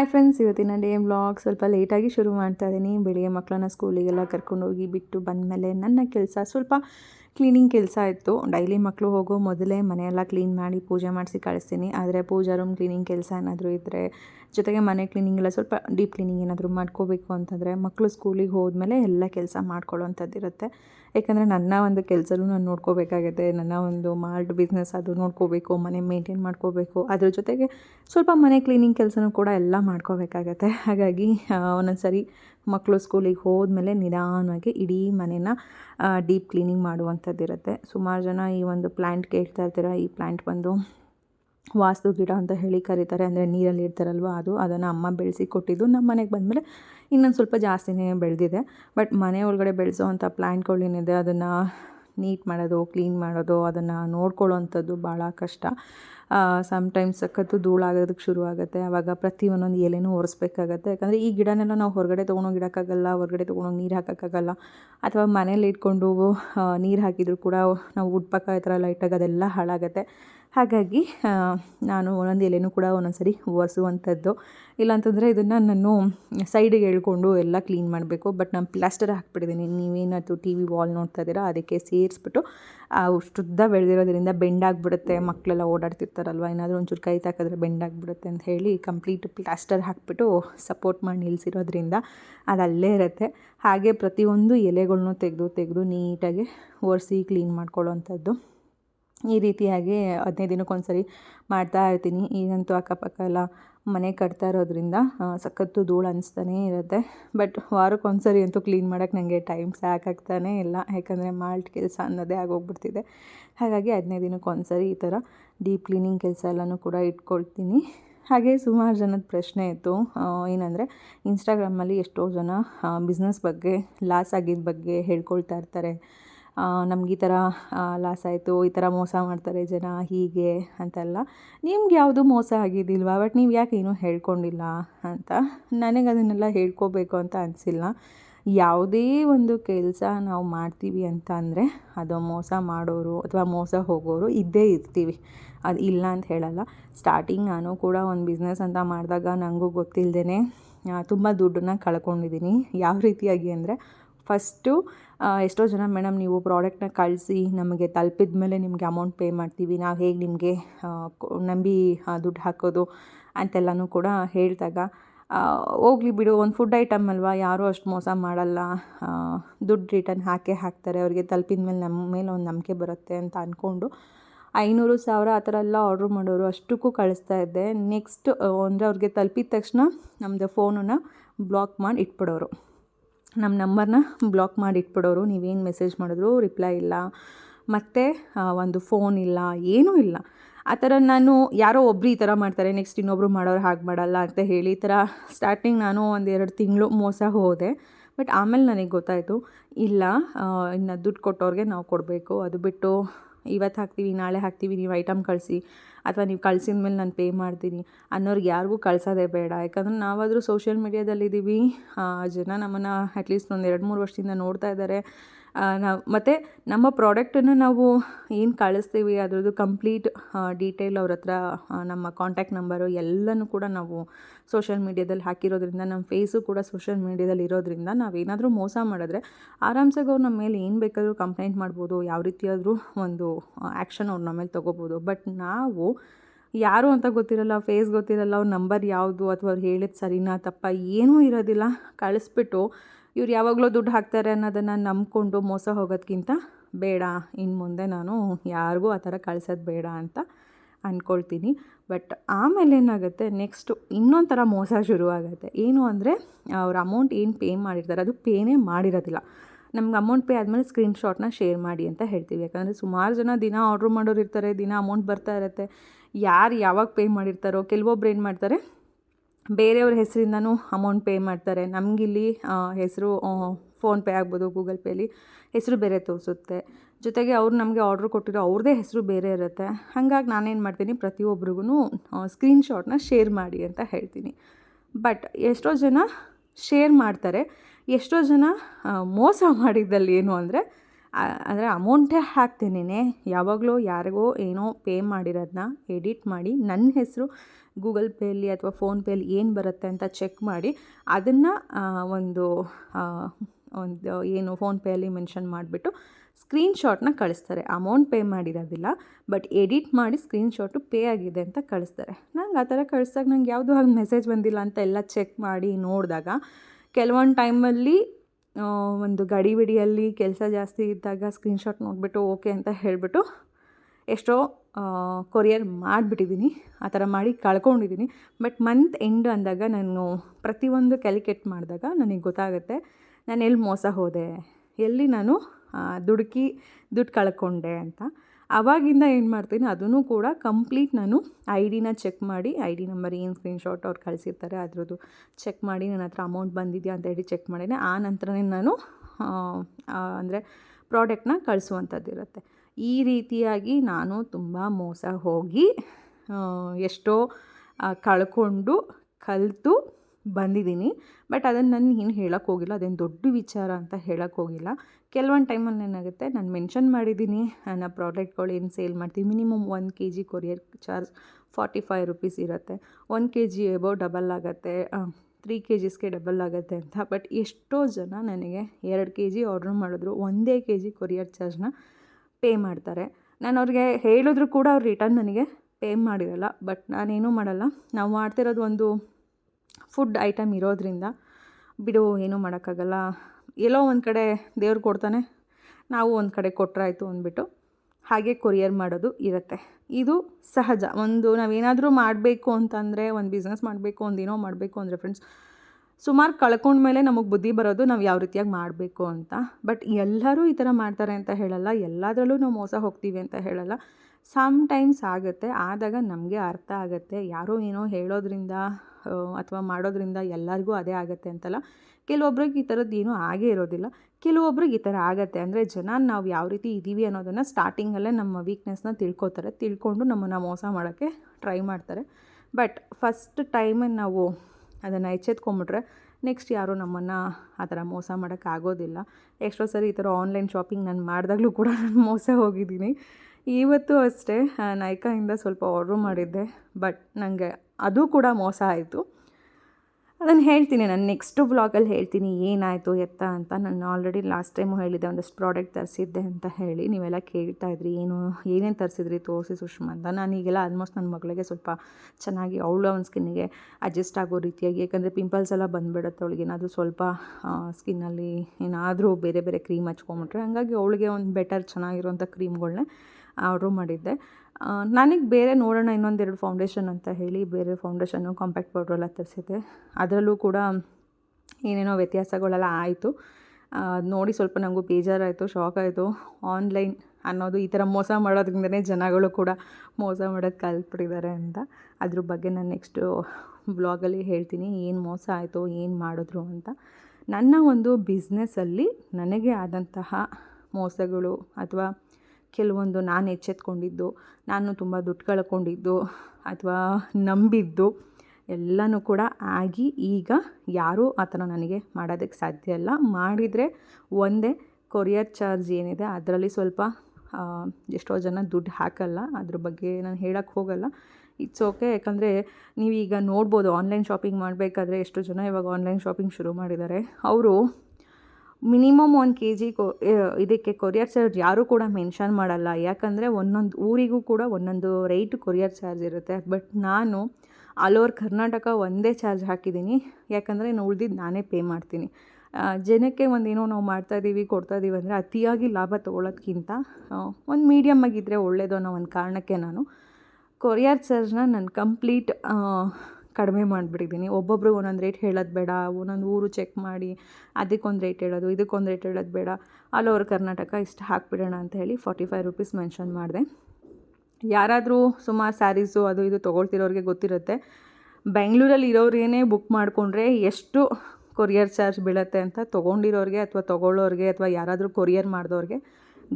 Hi friends ಇವತ್ತಿನ day vlog ಸ್ವಲ್ಪ ಲೇಟಾಗಿ ಶುರು ಮಾಡ್ತಾ ಇದ್ದೀನಿ ಬೆಳಿಗ್ಗೆ ಮಕ್ಕಳನ್ನ ಸ್ಕೂಲಿಗೆಲ್ಲ ಕರ್ಕೊಂಡೋಗಿ ಬಿಟ್ಟು ಬಂದಮೇಲೆ ನನ್ನ ಕೆಲಸ ಸ್ವಲ್ಪ ಕ್ಲೀನಿಂಗ್ ಕೆಲಸ ಇತ್ತು. ಡೈಲಿ ಮಕ್ಕಳು ಹೋಗೋ ಮೊದಲೇ ಮನೆಯೆಲ್ಲ ಕ್ಲೀನ್ ಮಾಡಿ ಪೂಜೆ ಮಾಡಿಸಿ ಕಳಿಸ್ತೀನಿ. ಆದರೆ ಪೂಜಾ ರೂಮ್ ಕ್ಲೀನಿಂಗ್ ಕೆಲಸ ಏನಾದರೂ ಇದ್ದರೆ ಜೊತೆಗೆ ಮನೆ ಕ್ಲೀನಿಂಗ್ ಎಲ್ಲ ಸ್ವಲ್ಪ ಡೀಪ್ ಕ್ಲೀನಿಂಗ್ ಏನಾದರೂ ಮಾಡ್ಕೋಬೇಕು ಅಂತಂದರೆ ಮಕ್ಕಳು ಸ್ಕೂಲಿಗೆ ಹೋದ್ಮೇಲೆ ಎಲ್ಲ ಕೆಲಸ ಮಾಡ್ಕೊಳ್ಳೋವಂಥದ್ದು ಇರುತ್ತೆ ಯಾಕಂದರೆ ನನ್ನ ಒಂದು ಕೆಲಸನೂ ನಾನು ನೋಡ್ಕೋಬೇಕಾಗುತ್ತೆ, ನನ್ನ ಒಂದು ಮಾರ್ಟ್ ಬಿಸ್ನೆಸ್ ಅದು ನೋಡ್ಕೋಬೇಕು, ಮನೆ ಮೇಂಟೈನ್ ಮಾಡ್ಕೋಬೇಕು, ಅದ್ರ ಜೊತೆಗೆ ಸ್ವಲ್ಪ ಮನೆ ಕ್ಲೀನಿಂಗ್ ಕೆಲಸನೂ ಕೂಡ ಎಲ್ಲ ಮಾಡ್ಕೋಬೇಕಾಗತ್ತೆ. ಹಾಗಾಗಿ ಒಂದೊಂದು ಸರಿ ಮಕ್ಕಳು ಸ್ಕೂಲಿಗೆ ಹೋದ್ಮೇಲೆ ನಿಧಾನವಾಗಿ ಇಡೀ ಮನೇನ ಡೀಪ್ ಕ್ಲೀನಿಂಗ್ ಮಾಡುವಂಥದ್ದು ಇರುತ್ತೆ ಸುಮಾರು ಜನ ಈ ಒಂದು ಪ್ಲ್ಯಾಂಟ್ ಕೇಳ್ತಾ ಇರ್ತೀರ, ಈ ಪ್ಲ್ಯಾಂಟ್ ಬಂದು ವಾಸ್ತು ಗಿಡ ಅಂತ ಹೇಳಿ ಕರೀತಾರೆ. ಅಂದರೆ ನೀರಲ್ಲಿ ಇರ್ತಾರಲ್ವ ಅದು. ಅದನ್ನು ಅಮ್ಮ ಬೆಳೆಸಿ ಕೊಟ್ಟಿದ್ದು ನಮ್ಮ ಮನೆಗೆ ಬಂದಮೇಲೆ ಇನ್ನೊಂದು ಸ್ವಲ್ಪ ಜಾಸ್ತಿನೇ ಬೆಳೆದಿದೆ. ಬಟ್ ಮನೆ ಒಳಗಡೆ ಬೆಳೆಸೋವಂಥ ಪ್ಲ್ಯಾಂಟ್ಗಳೇನಿದೆ ಅದನ್ನು ನೀಟ್ ಮಾಡೋದು, ಕ್ಲೀನ್ ಮಾಡೋದು, ಅದನ್ನು ನೋಡ್ಕೊಳ್ಳೋವಂಥದ್ದು ಭಾಳ ಕಷ್ಟ. ಸಮ್ಟೈಮ್ಸ್ ಸಖತ್ತು ಧೂಳಾಗೋದಕ್ಕೆ ಶುರು ಆಗುತ್ತೆ ಆವಾಗ ಪ್ರತಿ ಒಂದೊಂದು ಎಲೆನೂ ಒರೆಸ್ಬೇಕಾಗತ್ತೆ. ಯಾಕಂದರೆ ಈ ಗಿಡನೆಲ್ಲ ನಾವು ಹೊರಗಡೆ ತೊಗೊಂಡೋಗಿ ಇಡೋಕ್ಕಾಗಲ್ಲ, ಹೊರಗಡೆ ತೊಗೊಂಡೋಗಿ ನೀರು ಹಾಕೋಕ್ಕಾಗಲ್ಲ. ಅಥವಾ ಮನೇಲಿ ಇಟ್ಕೊಂಡು ನೀರು ಹಾಕಿದರೂ ಕೂಡ ನಾವು ಉಡ್ಪಕ್ಕ ಈ ಥರ ಲೈಟಾಗಿ ಅದೆಲ್ಲ ಹಾಳಾಗುತ್ತೆ. ಹಾಗಾಗಿ ನಾನು ಒಂದೊಂದು ಎಲೆನೂ ಕೂಡ ಒಂದೊಂದು ಸರಿ ಒರೆಸುವಂಥದ್ದು. ಇಲ್ಲಾಂತಂದರೆ ಇದನ್ನು ನಾನು ಸೈಡಿಗೆ ಎಳ್ಕೊಂಡು ಎಲ್ಲ ಕ್ಲೀನ್ ಮಾಡಬೇಕು. ಬಟ್ ನಾನು ಪ್ಲಾಸ್ಟರ್ ಹಾಕ್ಬಿಟ್ಟಿದ್ದೀನಿ. ನೀವೇನಾದ್ರು ಟಿ ವಿ ವಾಲ್ ನೋಡ್ತಾ ಇದ್ದೀರಾ, ಅದಕ್ಕೆ ಸೇರಿಸ್ಬಿಟ್ಟು ಶುದ್ಧ ಬೆಳೆದಿರೋದ್ರಿಂದ ಬೆಂಡಾಗಿಬಿಡುತ್ತೆ ಮಕ್ಕಳೆಲ್ಲ ಓಡಾಡ್ತಿರ್ತಾರಲ್ವ, ಏನಾದರೂ ಒಂಚೂರು ಕೈ ತಾಕಿದ್ರೆ ಬೆಂಡಾಗಿಬಿಡುತ್ತೆ ಅಂತ ಹೇಳಿ ಕಂಪ್ಲೀಟ್ ಪ್ಲಾಸ್ಟರ್ ಹಾಕ್ಬಿಟ್ಟು ಸಪೋರ್ಟ್ ಮಾಡಿ ನಿಲ್ಲಿಸಿರೋದ್ರಿಂದ ಅದು ಇರುತ್ತೆ. ಹಾಗೆ ಪ್ರತಿಯೊಂದು ಎಲೆಗಳ್ನೂ ತೆಗೆದು ತೆಗೆದು ನೀಟಾಗಿ ಒರೆಸಿ ಕ್ಲೀನ್ ಮಾಡ್ಕೊಳ್ಳೋವಂಥದ್ದು. ಈ ರೀತಿಯಾಗಿ ಹದಿನೈದು ದಿನಕ್ಕೆ ಒಂದ್ಸರಿ ಮಾಡ್ತಾ ಇರ್ತೀನಿ. ಈಗಂತೂ ಅಕ್ಕಪಕ್ಕ ಎಲ್ಲ ಮನೆ ಕಟ್ತಾ ಇರೋದ್ರಿಂದ ಸಖತ್ತು ಧೂಳು ಅನಿಸ್ತಾನೇ ಇರುತ್ತೆ. ಬಟ್ ವಾರಕ್ಕೆ ಒಂದ್ಸರಿ ಅಂತೂ ಕ್ಲೀನ್ ಮಾಡೋಕ್ಕೆ ನನಗೆ ಟೈಮ್ ಸಾಕಾಗ್ತಾನೆ ಇಲ್ಲ. ಯಾಕಂದರೆ ಮಾಲ್ಟ್ ಕೆಲಸ ಅನ್ನೋದೇ ಆಗೋಗ್ಬಿಡ್ತಿದೆ. ಹಾಗಾಗಿ ಹದಿನೈದು ದಿನಕ್ಕೆ ಒಂದ್ಸರಿ ಈ ಥರ ಡೀಪ್ ಕ್ಲೀನಿಂಗ್ ಕೆಲಸ ಎಲ್ಲನೂ ಕೂಡ ಇಟ್ಕೊಳ್ತೀನಿ. ಹಾಗೆ ಸುಮಾರು ಜನದ ಪ್ರಶ್ನೆ ಇತ್ತು ಏನಂದರೆ ಇನ್ಸ್ಟಾಗ್ರಾಮಲ್ಲಿ ಎಷ್ಟೋ ಜನ ಬಿಸ್ನೆಸ್ ಬಗ್ಗೆ ಲಾಸ್ ಆಗಿದ್ದ ಬಗ್ಗೆ ಹೇಳ್ಕೊಳ್ತಾ ಇರ್ತಾರೆ. ನಮ್ಗೆ ಈ ಥರ ಲಾಸ್ ಆಯಿತು, ಈ ಥರ ಮೋಸ ಮಾಡ್ತಾರೆ ಜನ, ಹೀಗೆ ಅಂತೆಲ್ಲ. ನಿಮ್ಗೆ ಯಾವುದು ಮೋಸ ಆಗಿದ್ದಿಲ್ವಾ? ಬಟ್ ನೀವು ಯಾಕೆ ಏನೂ ಹೇಳ್ಕೊಂಡಿಲ್ಲ ಅಂತ. ನನಗೆ ಅದನ್ನೆಲ್ಲ ಹೇಳ್ಕೋಬೇಕು ಅಂತ ಅನಿಸಿಲ್ಲ. ಯಾವುದೇ ಒಂದು ಕೆಲಸ ನಾವು ಮಾಡ್ತೀವಿ ಅಂತ ಅಂದರೆ ಅದು ಮೋಸ ಮಾಡೋರು ಅಥವಾ ಮೋಸ ಹೋಗೋರು ಇದ್ದೇ ಇರ್ತೀವಿ. ಅದು ಇಲ್ಲ ಅಂತ ಹೇಳಲ್ಲ. ಸ್ಟಾರ್ಟಿಂಗ್ ನಾನು ಕೂಡ ಒಂದು ಬಿಸ್ನೆಸ್ ಅಂತ ಮಾಡಿದಾಗ ನನಗೂ ಗೊತ್ತಿಲ್ಲದೇ ತುಂಬ ದುಡ್ಡನ್ನ ಕಳ್ಕೊಂಡಿದ್ದೀನಿ. ಯಾವ ರೀತಿಯಾಗಿ ಅಂದರೆ ಫಸ್ಟು ಎಷ್ಟೋ ಜನ ಮೇಡಮ್ ನೀವು ಪ್ರಾಡಕ್ಟ್ನ ಕಳಿಸಿ ನಮಗೆ ತಲುಪಿದ ಮೇಲೆ ನಿಮಗೆ ಅಮೌಂಟ್ ಪೇ ಮಾಡ್ತೀವಿ. ನಾವು ಹೇಗೆ ನಿಮಗೆ ನಂಬಿ ದುಡ್ಡು ಹಾಕೋದು ಅಂತೆಲ್ಲನೂ ಕೂಡ ಹೇಳಿದಾಗ ಹೋಗ್ಲಿ ಬಿಡು, ಒಂದು ಫುಡ್ ಐಟಮ್ ಅಲ್ವಾ, ಯಾರೂ ಅಷ್ಟು ಮೋಸ ಮಾಡಲ್ಲ. ದುಡ್ಡು ರಿಟರ್ನ್ ಹಾಕೇ ಹಾಕ್ತಾರೆ, ಅವರಿಗೆ ತಲುಪಿದ ಮೇಲೆ ನಮ್ಮ ಮೇಲೆ ಒಂದು ನಂಬಿಕೆ ಬರುತ್ತೆ ಅಂತ ಅಂದ್ಕೊಂಡು ಐನೂರು ಸಾವಿರ ಆ ಥರ ಎಲ್ಲ ಆರ್ಡ್ರ್ ಮಾಡೋರು ಅಷ್ಟಕ್ಕೂ ಕಳಿಸ್ತಾ ಇದ್ದೆ. ನೆಕ್ಸ್ಟ್ ಅಂದರೆ ಅವ್ರಿಗೆ ತಲುಪಿದ ತಕ್ಷಣ ನಮ್ಮದು ಫೋನನ್ನು ಬ್ಲಾಕ್ ಮಾಡಿ ಇಟ್ಬಿಡೋರು. ನಮ್ಮ ನಂಬರ್ನ ಬ್ಲಾಕ್ ಮಾಡಿ ಇಟ್ಬಿಡೋರು ನೀವೇನು ಮೆಸೇಜ್ ಮಾಡಿದ್ರು ರಿಪ್ಲೈ ಇಲ್ಲ. ಮತ್ತು ಒಂದು ಫೋನ್ ಇಲ್ಲ, ಏನೂ ಇಲ್ಲ. ಆ ಥರ ನಾನು ಯಾರೋ ಒಬ್ಬರು ಈ ಥರ ಮಾಡ್ತಾರೆ, ನೆಕ್ಸ್ಟ್ ಇನ್ನೊಬ್ಬರು ಮಾಡೋರು ಹಾಗೆ ಮಾಡಲ್ಲ ಅಂತ ಹೇಳಿ ಈ ಥರ ಸ್ಟಾರ್ಟಿಂಗ್ ನಾನು ಒಂದು ಎರಡು ತಿಂಗಳು ಮೋಸ ಹೋದೆ. ಬಟ್ ಆಮೇಲೆ ನನಗೆ ಗೊತ್ತಾಯಿತು, ಇಲ್ಲ ಇನ್ನು ದುಡ್ಡು ಕೊಟ್ಟವ್ರಿಗೆ ನಾವು ಕೊಡಬೇಕು. ಅದು ಬಿಟ್ಟು ಇವತ್ತು ಹಾಕ್ತೀವಿ, ನಾಳೆ ಹಾಕ್ತೀವಿ, ನೀವು ಐಟಮ್ ಕಳಿಸಿ ಅಥವಾ ನೀವು ಕಳ್ಸಿದ ಮೇಲೆ ನಾನು ಪೇ ಮಾಡ್ತೀನಿ ಅನ್ನೋರಿಗೆ ಯಾರಿಗೂ ಕಳ್ಸೋದೇ ಬೇಡ. ಯಾಕಂದ್ರೆ ನಾವಾದರೂ ಸೋಷಿಯಲ್ ಮೀಡ್ಯಾದಲ್ಲಿದ್ದೀವಿ ಜನ ನಮ್ಮನ್ನು ಅಟ್ಲೀಸ್ಟ್ ಒಂದು ಎರಡು ಮೂರು ವರ್ಷದಿಂದ ನೋಡ್ತಾ ಇದ್ದಾರೆ. ನಾವು, ಮತ್ತು ನಮ್ಮ ಪ್ರಾಡಕ್ಟನ್ನು ನಾವು ಏನು ಕಳಿಸ್ತೀವಿ, ಅದರದ್ದು ಕಂಪ್ಲೀಟ್ ಡೀಟೇಲ್ ಅವ್ರ ಹತ್ರ ನಮ್ಮ ಕಾಂಟ್ಯಾಕ್ಟ್ ನಂಬರು ಎಲ್ಲನೂ ಕೂಡ ನಾವು ಸೋಷಿಯಲ್ ಮೀಡ್ಯಾದಲ್ಲಿ ಹಾಕಿರೋದ್ರಿಂದ ನಮ್ಮ ಫೇಸು ಕೂಡ ಸೋಷಿಯಲ್ ಮೀಡ್ಯಾದಲ್ಲಿ ಇರೋದ್ರಿಂದ ನಾವೇನಾದರೂ ಮೋಸ ಮಾಡಿದ್ರೆ ಆರಾಮ್ಸಾಗಿ ಅವ್ರು ನಮ್ಮ ಮೇಲೆ ಏನು ಬೇಕಾದರೂ ಕಂಪ್ಲೇಂಟ್ ಮಾಡ್ಬೋದು, ಯಾವ ರೀತಿಯಾದರೂ ಒಂದು ಆ್ಯಕ್ಷನ್ ಅವ್ರು ನಮ್ಮ ಮೇಲೆ ತೊಗೋಬೋದು. ಬಟ್ ನಾವು ಯಾರು ಅಂತ ಗೊತ್ತಿರಲ್ಲ, ಫೇಸ್ ಗೊತ್ತಿರಲ್ಲ, ಅವ್ರ ನಂಬರ್ ಯಾವುದು ಅಥವಾ ಅವ್ರು ಹೇಳಿದ ಸರಿನಾ, ತಪ್ಪ ಏನೂ ಇರೋದಿಲ್ಲ, ಕಳಿಸ್ಬಿಟ್ಟು ಇವ್ರು ಯಾವಾಗಲೂ ದುಡ್ಡು ಹಾಕ್ತಾರೆ ಅನ್ನೋದನ್ನು ನಂಬಿಕೊಂಡು ಮೋಸ ಹೋಗೋದಕ್ಕಿಂತ ಬೇಡ. ಇನ್ನು ಮುಂದೆ ನಾನು ಯಾರಿಗೂ ಆ ಥರ ಕಳ್ಸೋದು ಬೇಡ ಅಂತ ಅಂದ್ಕೊಳ್ತೀನಿ ಬಟ್ ಆಮೇಲೆ ಏನಾಗುತ್ತೆ ನೆಕ್ಸ್ಟು ಇನ್ನೊಂದು ಥರ ಮೋಸ ಶುರುವಾಗುತ್ತೆ. ಏನು ಅಂದರೆ, ಅವ್ರ ಅಮೌಂಟ್ ಏನು ಪೇ ಮಾಡಿರ್ತಾರೆ, ಅದು ಪೇನೇ ಮಾಡಿರೋದಿಲ್ಲ. ನಮ್ಗೆ ಅಮೌಂಟ್ ಪೇ ಆದಮೇಲೆ ಸ್ಕ್ರೀನ್ಶಾಟ್ನ ಶೇರ್ ಮಾಡಿ ಅಂತ ಹೇಳ್ತೀವಿ. ಯಾಕಂದರೆ ಸುಮಾರು ಜನ ದಿನ ಆರ್ಡ್ರ್ ಮಾಡೋರು ಇರ್ತಾರೆ, ದಿನ ಅಮೌಂಟ್ ಬರ್ತಾ ಇರುತ್ತೆ. ಯಾರು ಯಾವಾಗ ಪೇ ಮಾಡಿರ್ತಾರೋ, ಕೆಲವೊಬ್ರು ಏನು ಮಾಡ್ತಾರೆ ಬೇರೆಯವ್ರ ಹೆಸರಿಂದನೂ ಅಮೌಂಟ್ ಪೇ ಮಾಡ್ತಾರೆ. ನಮಗಿಲ್ಲಿ ಹೆಸರು ಫೋನ್ಪೇ ಆಗ್ಬೋದು ಗೂಗಲ್ ಪೇಲಿ ಹೆಸರು ಬೇರೆ ತೋರಿಸುತ್ತೆ. ಜೊತೆಗೆ ಅವ್ರು ನಮಗೆ ಆರ್ಡ್ರ್ ಕೊಟ್ಟಿರೋ ಅವ್ರದ್ದೇ ಹೆಸರು ಬೇರೆ ಇರುತ್ತೆ. ಹಾಗಾಗಿ ನಾನೇನು ಮಾಡ್ತೀನಿ ಪ್ರತಿಯೊಬ್ರಿಗೂ ಸ್ಕ್ರೀನ್ಶಾಟ್ನ ಶೇರ್ ಮಾಡಿ ಅಂತ ಹೇಳ್ತೀನಿ. ಬಟ್ ಎಷ್ಟೋ ಜನ ಶೇರ್ ಮಾಡ್ತಾರೆ. ಎಷ್ಟೋ ಜನ ಮೋಸ ಮಾಡಿದ್ದಲ್ಲಿ ಏನು ಅಂದರೆ ಅಂದರೆ ಅಮೌಂಟೇ ಹಾಕ್ತೀನೇ ಯಾವಾಗಲೂ ಯಾರಿಗೋ ಏನೋ ಪೇ ಮಾಡಿರೋದನ್ನ ಎಡಿಟ್ ಮಾಡಿ ನನ್ನ ಹೆಸರು ಗೂಗಲ್ ಪೇಲಿ ಅಥವಾ ಫೋನ್ಪೇಲಿ ಏನು ಬರುತ್ತೆ ಅಂತ ಚೆಕ್ ಮಾಡಿ ಅದನ್ನು ಒಂದು ಒಂದು ಏನು ಫೋನ್ಪೇಯಲ್ಲಿ ಮೆನ್ಷನ್ ಮಾಡಿಬಿಟ್ಟು ಸ್ಕ್ರೀನ್ಶಾಟ್ನ ಕಳಿಸ್ತಾರೆ. ಅಮೌಂಟ್ ಪೇ ಮಾಡಿರೋದಿಲ್ಲ, ಬಟ್ ಎಡಿಟ್ ಮಾಡಿ ಸ್ಕ್ರೀನ್ಶಾಟು ಪೇ ಆಗಿದೆ ಅಂತ ಕಳಿಸ್ತಾರೆ. ನಂಗೆ ಆ ಥರ ಕಳಿಸ್ದಾಗ ನಂಗೆ ಯಾವುದು ಹಾಗೆ ಮೆಸೇಜ್ ಬಂದಿಲ್ಲ ಅಂತ ಎಲ್ಲ ಚೆಕ್ ಮಾಡಿ ನೋಡಿದಾಗ, ಕೆಲವೊಂದು ಟೈಮಲ್ಲಿ ಆ, ಗಡಿ ಬಿಡಿಯಲ್ಲಿ ಕೆಲಸ ಜಾಸ್ತಿ ಇದ್ದಾಗ ಸ್ಕ್ರೀನ್ಶಾಟ್ ನೋಡಿಬಿಟ್ಟು ಓಕೆ ಅಂತ ಹೇಳಿಬಿಟ್ಟು ಎಷ್ಟೋ ಕೊರಿಯರ್ ಮಾಡಿಬಿಟ್ಟಿದ್ದೀನಿ. ಆ ಥರ ಮಾಡಿ ಕಳ್ಕೊಂಡಿದ್ದೀನಿ. ಬಟ್ ಮಂತ್ ಎಂಡ್ ಅಂದಾಗ ನಾನು ಪ್ರತಿಯೊಂದು ಕ್ಯಾಲ್ಕುಲೇಟ್ ಮಾಡಿದಾಗ ನನಗೆ ಗೊತ್ತಾಗುತ್ತೆ ನಾನು ಎಲ್ಲಿ ಮೋಸ ಹೋದೆ ಎಲ್ಲಿ ನಾನು ದುಡುಕಿ ದುಡ್ಡು ಕಳ್ಕೊಂಡೆ ಅಂತ. ಆವಾಗಿಂದ ಏನು ಮಾಡ್ತೀನಿ, ಅದನ್ನು ಕೂಡ ಕಂಪ್ಲೀಟ್ ನಾನು ಐ ಡಿನ ಚೆಕ್ ಮಾಡಿ ಐ ಡಿ ನಂಬರ್ ಏನು ಸ್ಕ್ರೀನ್ಶಾಟ್ ಅವ್ರು ಕಳಿಸಿರ್ತಾರೆ ಅದ್ರದ್ದು ಚೆಕ್ ಮಾಡಿ, ನನ್ನ ಹತ್ರ ಅಮೌಂಟ್ ಬಂದಿದೆಯಾ ಅಂತ ಹೇಳಿ ಚೆಕ್ ಮಾಡಿದೆ ಆ ನಂತರನೇ ನಾನು ಅಂದರೆ ಪ್ರಾಡಕ್ಟ್ನ ಕಳಿಸುವಂಥದ್ದು ಇರುತ್ತೆ. ಈ ರೀತಿಯಾಗಿ ನಾನು ತುಂಬ ಮೋಸ ಹೋಗಿ ಎಷ್ಟೋ ಕಳ್ಕೊಂಡು, ಕಲಿತು ಬಂದಿದ್ದೀನಿ. ಬಟ್ ಅದನ್ನು ನಾನು ಏನು ಹೇಳೋಕ್ಕೆ ಹೋಗಿಲ್ಲ. ಅದೇನು ದೊಡ್ಡ ವಿಚಾರ ಅಂತ ಹೇಳೋಕ್ಕೆ ಹೋಗಿಲ್ಲ. ಕೆಲವೊಂದು ಟೈಮಲ್ಲಿ ಏನಾಗುತ್ತೆ, ನಾನು ಮೆನ್ಷನ್ ಮಾಡಿದ್ದೀನಿ. ನನ್ನ ಪ್ರಾಡಕ್ಟ್ಗಳು ಏನು ಸೇಲ್ ಮಾಡ್ತೀವಿ. Minimum one K G courier charge forty five rupees ಇರುತ್ತೆ. One K G above double ಆಗುತ್ತೆ ತ್ರೀ ಕೆ ಜಿಸ್ಗೆ ಡಬಲ್ ಆಗುತ್ತೆ ಅಂತ. ಬಟ್ ಎಷ್ಟೋ ಜನ ನನಗೆ ಎರಡು ಕೆ ಜಿ ಆರ್ಡ್ರ್ ಮಾಡಿದ್ರು. ಒಂದೇ ಕೆ ಜಿ ಕೊರಿಯರ್ ಚಾರ್ಜ್ನ ಪೇ ಮಾಡ್ತಾರೆ. ನಾನು ಅವ್ರಿಗೆ ಹೇಳಿದ್ರು ಕೂಡ ಅವ್ರು ರಿಟರ್ನ್ ನನಗೆ ಪೇ ಮಾಡಿರಲ್ಲ. ಬಟ್ ನಾನೇನೂ ಮಾಡಲ್ಲ. ನಾವು ಮಾಡ್ತಿರೋದು ಒಂದು ಫುಡ್ ಐಟಮ್ ಇರೋದ್ರಿಂದ, ಬಿಡು, ಏನೂ ಮಾಡೋಕ್ಕಾಗಲ್ಲ. ಎಲ್ಲೋ ಒಂದು ಕಡೆ ದೇವ್ರು ಕೊಡ್ತಾನೆ, ನಾವು ಒಂದು ಕಡೆ ಕೊಟ್ಟರಾಯ್ತು ಅಂದ್ಬಿಟ್ಟು ಹಾಗೆ ಕೊರಿಯರ್ ಮಾಡೋದು ಇರುತ್ತೆ. ಇದು ಸಹಜ. ಒಂದು ನಾವೇನಾದರೂ ಮಾಡಬೇಕು ಅಂತಂದರೆ, ಒಂದು ಬಿಸ್ನೆಸ್ ಮಾಡಬೇಕು, ಒಂದು ಏನೋ ಮಾಡಬೇಕು ಅಂದರೆ ಫ್ರೆಂಡ್ಸ್ ಸುಮಾರು ಕಳ್ಕೊಂಡ್ಮೇಲೆ ನಮಗೆ ಬುದ್ಧಿ ಬರೋದು ನಾವು ಯಾವ ರೀತಿಯಾಗಿ ಮಾಡಬೇಕು ಅಂತ. ಬಟ್ ಎಲ್ಲರೂ ಈ ಥರ ಮಾಡ್ತಾರೆ ಅಂತ ಹೇಳಲ್ಲ. ಎಲ್ಲದರಲ್ಲೂ ನಾವು ಮೋಸ ಹೋಗ್ತೀವಿ ಅಂತ ಹೇಳಲ್ಲ. ಸಮ್ ಟೈಮ್ಸ್ ಆಗುತ್ತೆ. ಆದಾಗ ನಮಗೆ ಅರ್ಥ ಆಗುತ್ತೆ. ಯಾರೋ ಏನೋ ಹೇಳೋದ್ರಿಂದ ಅಥವಾ ಮಾಡೋದ್ರಿಂದ ಎಲ್ಲರಿಗೂ ಅದೇ ಆಗುತ್ತೆ ಅಂತಲ್ಲ. ಕೆಲವೊಬ್ರಿಗೆ ಈ ಥರದ್ದು ಏನೂ ಆಗೇ ಇರೋದಿಲ್ಲ. ಕೆಲವೊಬ್ರಿಗೆ ಈ ಥರ ಆಗುತ್ತೆ. ಅಂದರೆ ಜನ ನಾವು ಯಾವ ರೀತಿ ಇದ್ದೀವಿ ಅನ್ನೋದನ್ನು ಸ್ಟಾರ್ಟಿಂಗಲ್ಲೇ ನಮ್ಮ ವೀಕ್ನೆಸ್ನ ತಿಳ್ಕೊತಾರೆ. ತಿಳ್ಕೊಂಡು ನಮ್ಮನ್ನು ಮೋಸ ಮಾಡೋಕ್ಕೆ ಟ್ರೈ ಮಾಡ್ತಾರೆ. ಬಟ್ ಫಸ್ಟ್ ಟೈಮ್ ನಾವು ಅದನ್ನು ಎಚ್ಚೆತ್ಕೊಂಬಿಟ್ರೆ ನೆಕ್ಸ್ಟ್ ಯಾರೂ ನಮ್ಮನ್ನು ಆ ಥರ ಮೋಸ ಮಾಡೋಕ್ಕಾಗೋದಿಲ್ಲ. ಎಷ್ಟೋ ಸರಿ ಈ ಥರ ಆನ್ಲೈನ್ ಶಾಪಿಂಗ್ ನಾನು ಮಾಡಿದಾಗಲೂ ಕೂಡ ನಾನು ಮೋಸ ಹೋಗಿದ್ದೀನಿ. ಇವತ್ತು ಅಷ್ಟೇ ನೈಕಾಯಿಂದ ಸ್ವಲ್ಪ ಆರ್ಡ್ರು ಮಾಡಿದ್ದೆ ಬಟ್ ನನಗೆ ಅದು ಕೂಡ ಮೋಸ ಆಯಿತು. ಅದನ್ನು ಹೇಳ್ತೀನಿ, ನಾನು ನೆಕ್ಸ್ಟು ವ್ಲಾಗಲ್ಲಿ ಹೇಳ್ತೀನಿ, ಏನಾಯಿತು, ಎತ್ತ ಅಂತ ನಾನು ಆಲ್ರೆಡಿ ಲಾಸ್ಟ್ ಟೈಮು ಹೇಳಿದ್ದೆ, ಒಂದಷ್ಟು ಪ್ರಾಡಕ್ಟ್ ತರಿಸಿದ್ದೆ ಅಂತ ಹೇಳಿ, ನೀವೆಲ್ಲ ಕೇಳ್ತಾ ಇದ್ರಿ, ಏನು, ಏನೇನು ತರಿಸಿದ್ರಿ ತೋರಿಸಿ ಸುಷ್ಮಾ ಅಂತ. ನಾನು ಈಗೆಲ್ಲ ಆಲ್ಮೋಸ್ಟ್ ನನ್ನ ಮಗಳಿಗೆ ಸ್ವಲ್ಪ ಚೆನ್ನಾಗಿ ಅವಳು ಅವನ ಸ್ಕಿನ್ನಿಗೆ ಅಡ್ಜಸ್ಟ್ ಆಗೋ ರೀತಿಯಾಗಿ, ಯಾಕಂದರೆ ಪಿಂಪಲ್ಸ್ ಎಲ್ಲ ಬಂದುಬಿಡುತ್ತೆ ಅವಳಿಗೆ ಏನಾದರೂ ಸ್ವಲ್ಪ ಸ್ಕಿನ್ನಲ್ಲಿ ಏನಾದರೂ ಬೇರೆ ಬೇರೆ ಕ್ರೀಮ್ ಹಚ್ಕೊಂಬಿಟ್ರೆ, ಹಂಗಾಗಿ ಅವಳಿಗೆ ಒಂದು ಬೆಟರ್ ಚೆನ್ನಾಗಿರೋಂಥ ಕ್ರೀಮ್ಗಳನ್ನೇ ಆರ್ಡ್ರ್ ಮಾಡಿದ್ದೆ. ನನಗೆ ಬೇರೆ ನೋಡೋಣ, ಇನ್ನೊಂದೆರಡು ಫೌಂಡೇಶನ್ ಅಂತ ಹೇಳಿ ಬೇರೆ ಫೌಂಡೇಶನ್ನು ಕಾಂಪ್ಯಾಕ್ಟ್ ಪೌಡ್ರ್ ಎಲ್ಲ ತರಿಸಿದ್ದೆ. ಅದರಲ್ಲೂ ಕೂಡ ಏನೇನೋ ವ್ಯತ್ಯಾಸಗಳೆಲ್ಲ ಆಯಿತು. ನೋಡಿ ಸ್ವಲ್ಪ ನನಗೂ ಬೇಜಾರಾಯಿತು ಶಾಕ್ ಆಯಿತು. ಆನ್ಲೈನ್ ಅನ್ನೋದು ಈ ಥರ ಮೋಸ ಮಾಡೋದ್ರಿಂದನೇ ಜನಗಳು ಕೂಡ ಮೋಸ ಮಾಡೋದು ಕಲ್ತ್ಬಿಟ್ಟಿದ್ದಾರೆ ಅಂತ. ಅದ್ರ ಬಗ್ಗೆ ನಾನು ನೆಕ್ಸ್ಟು ಬ್ಲಾಗಲ್ಲಿ ಹೇಳ್ತೀನಿ, ಏನು ಮೋಸ ಆಯಿತು, ಏನು ಮಾಡಿದ್ರು ಅಂತ. ನನ್ನ ಒಂದು ಬಿಸ್ನೆಸ್ಸಲ್ಲಿ ನನಗೆ ಆದಂತಹ ಮೋಸಗಳು ಅಥವಾ ಕೆಲವೊಂದು ನಾನು ಎಚ್ಚೆತ್ಕೊಂಡಿದ್ದು, ನಾನು ತುಂಬ ದುಡ್ಡು ಕಳ್ಕೊಂಡಿದ್ದು ಅಥವಾ ನಂಬಿದ್ದು ಎಲ್ಲನೂ ಕೂಡ ಆಗಿ ಈಗ ಯಾರೂ ಆ ಥರ ನನಗೆ ಮಾಡೋದಕ್ಕೆ ಸಾಧ್ಯ ಇಲ್ಲ. ಮಾಡಿದರೆ ಒಂದೇ ಕೊರಿಯರ್ ಚಾರ್ಜ್ ಏನಿದೆ ಅದರಲ್ಲಿ ಸ್ವಲ್ಪ ಎಷ್ಟೋ ಜನ ದುಡ್ಡು ಹಾಕಲ್ಲ, ಅದ್ರ ಬಗ್ಗೆ ನಾನು ಹೇಳಕ್ಕೆ ಹೋಗಲ್ಲ. ಇಟ್ಸ್ ಓಕೆ ಯಾಕಂದರೆ ನೀವೀಗ ನೋಡ್ಬೋದು ಆನ್ಲೈನ್ ಶಾಪಿಂಗ್ ಮಾಡಬೇಕಾದ್ರೆ ಎಷ್ಟು ಜನ ಇವಾಗ ಆನ್ಲೈನ್ ಶಾಪಿಂಗ್ ಶುರು ಮಾಡಿದ್ದಾರೆ. ಅವರು ಮಿನಿಮಮ್ ಒಂದು ಕೆ ಜಿ ಕೊ ಇದಕ್ಕೆ ಕೊರಿಯರ್ ಚಾರ್ಜ್ ಯಾರೂ ಕೂಡ ಮೆನ್ಷನ್ ಮಾಡಲ್ಲ. ಯಾಕಂದರೆ ಒಂದೊಂದು ಊರಿಗೂ ಕೂಡ ಒಂದೊಂದು ರೇಟ್ ಕೊರಿಯರ್ ಚಾರ್ಜ್ ಇರುತ್ತೆ. ಬಟ್ ನಾನು ಆಲ್ ಓವರ್ ಕರ್ನಾಟಕ ಒಂದೇ ಚಾರ್ಜ್ ಹಾಕಿದ್ದೀನಿ. ಯಾಕಂದರೆ ಇನ್ನು ಉಳ್ದಿದ್ದು ನಾನೇ ಪೇ ಮಾಡ್ತೀನಿ. ಜನಕ್ಕೆ ಒಂದೇನೋ ನಾವು ಮಾಡ್ತಾಯಿದ್ದೀವಿ ಕೊಡ್ತಾಯಿದ್ದೀವಿ ಅಂದರೆ ಅತಿಯಾಗಿ ಲಾಭ ತೊಗೊಳೋದ್ಕಿಂತ ಒಂದು ಮೀಡಿಯಮ್ ಆಗಿದ್ದರೆ ಒಳ್ಳೆಯದು ಅನ್ನೋ ಒಂದು ಕಾರಣಕ್ಕೆ ನಾನು ಕೊರಿಯರ್ ಚಾರ್ಜ್ನ ನಾನು ಕಂಪ್ಲೀಟ್ ಕಡಿಮೆ ಮಾಡಿಬಿಟ್ಟಿದ್ದೀನಿ. ಒಬ್ಬೊಬ್ರಿಗೆ ಒಂದೊಂದು ರೇಟ್ ಹೇಳೋದು ಬೇಡ, ಒಂದೊಂದು ಊರು ಚೆಕ್ ಮಾಡಿ, ಅದಕ್ಕೊಂದು ರೇಟ್ ಹೇಳೋದು, ಇದಕ್ಕೊಂದು ರೇಟ್ ಹೇಳೋದು ಬೇಡ. ಆಲ್ ಓವರ್ ಕರ್ನಾಟಕ ಇಷ್ಟು ಹಾಕಿಬಿಡೋಣ ಅಂತ ಹೇಳಿ ಫಾರ್ಟಿ ಫೈವ್ ರುಪೀಸ್ ಮೆನ್ಷನ್ ಮಾಡಿದೆ. ಯಾರಾದರೂ ಸುಮಾರು ಸ್ಯಾರೀಸು ಅದು ಇದು ತೊಗೊಳ್ತಿರೋರಿಗೆ ಗೊತ್ತಿರುತ್ತೆ. ಬೆಂಗಳೂರಲ್ಲಿ ಇರೋರೇನೇ ಬುಕ್ ಮಾಡಿಕೊಂಡ್ರೆ ಎಷ್ಟು ಕೊರಿಯರ್ ಚಾರ್ಜ್ ಬೀಳುತ್ತೆ ಅಂತ ತೊಗೊಂಡಿರೋರಿಗೆ ಅಥವಾ ತೊಗೊಳ್ಳೋರಿಗೆ ಅಥವಾ ಯಾರಾದರೂ ಕೊರಿಯರ್ ಮಾಡಿದವ್ರಿಗೆ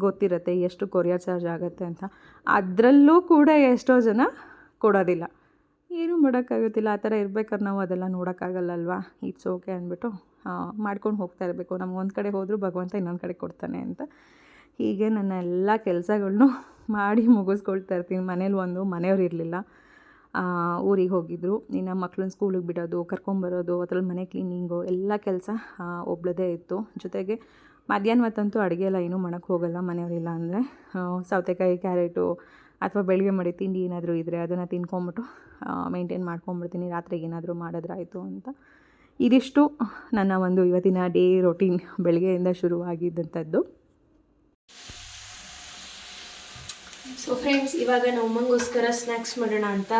ಗೊತ್ತಿರುತ್ತೆ ಎಷ್ಟು ಕೊರಿಯರ್ ಚಾರ್ಜ್ ಆಗುತ್ತೆ ಅಂತ. ಅದರಲ್ಲೂ ಕೂಡ ಎಷ್ಟೋ ಜನ ಕೊಡೋದಿಲ್ಲ. ಏನೂ ಮಾಡೋಕ್ಕಾಗೋದಿಲ್ಲ ಆ ಥರ ಇರ್ಬೇಕಾದ್ರೆ ನಾವು ಅದೆಲ್ಲ ನೋಡೋಕ್ಕಾಗಲ್ಲಲ್ವಾ? ಇಟ್ಸ್ ಓಕೆ ಅಂದ್ಬಿಟ್ಟು ಮಾಡ್ಕೊಂಡು ಹೋಗ್ತಾ ಇರಬೇಕು. ನಮ್ಗೆ ಒಂದು ಕಡೆ ಹೋದರೂ ಭಗವಂತ ಇನ್ನೊಂದು ಕಡೆ ಕೊಡ್ತಾನೆ ಅಂತ. ಹೀಗೆ ನನ್ನ ಎಲ್ಲ ಕೆಲಸಗಳ್ನು ಮಾಡಿ ಮುಗಿಸ್ಕೊಳ್ತಾ ಇರ್ತೀನಿ. ಮನೇಲಿ ಒಂದು ಮನೆಯವ್ರು ಇರಲಿಲ್ಲ. ಊರಿಗೆ ಹೋಗಿದ್ದರು ಇನ್ನು ಮಕ್ಳನ್ನ ಸ್ಕೂಲಿಗೆ ಬಿಡೋದು, ಕರ್ಕೊಂಬರೋದು, ಅದ್ರಲ್ಲಿ ಮನೆ ಕ್ಲೀನಿಂಗು ಎಲ್ಲ ಕೆಲಸ ಒಬ್ಳದೇ ಇತ್ತು. ಜೊತೆಗೆ ಮಧ್ಯಾಹ್ನ ಮತ್ತಂತೂ ಅಡುಗೆ ಎಲ್ಲ ಏನೂ ಮಾಡೋಕ್ಕೆ ಹೋಗಲ್ಲ ಮನೆಯವರಿಲ್ಲ ಅಂದರೆ ಸೌತೆಕಾಯಿ, ಕ್ಯಾರೆಟು ಅಥವಾ ಬೆಳಗ್ಗೆ ಮಾಡಿ ತಿಂಡಿ ಏನಾದರೂ ಇದ್ದರೆ ಅದನ್ನು ತಿನ್ಕೊಂಬಿಟ್ಟು ಮೇಂಟೈನ್ ಮಾಡ್ಕೊಂಬಿಡ್ತೀನಿ. ರಾತ್ರಿಗೆ ಏನಾದರೂ ಮಾಡೋದ್ರಾಯಿತು ಅಂತ. ಇದಿಷ್ಟು ನನ್ನ ಒಂದು ಇವತ್ತಿನ ಡೇ ರೊಟೀನ್ ಬೆಳಗ್ಗೆಯಿಂದ ಶುರುವಾಗಿದ್ದಂಥದ್ದು. ಸೊ ಫ್ರೆಂಡ್ಸ್ ಇವಾಗ ನಾವು ಅಮ್ಮಂಗೋಸ್ಕರ ಸ್ನ್ಯಾಕ್ಸ್ ಮಾಡೋಣ ಅಂತ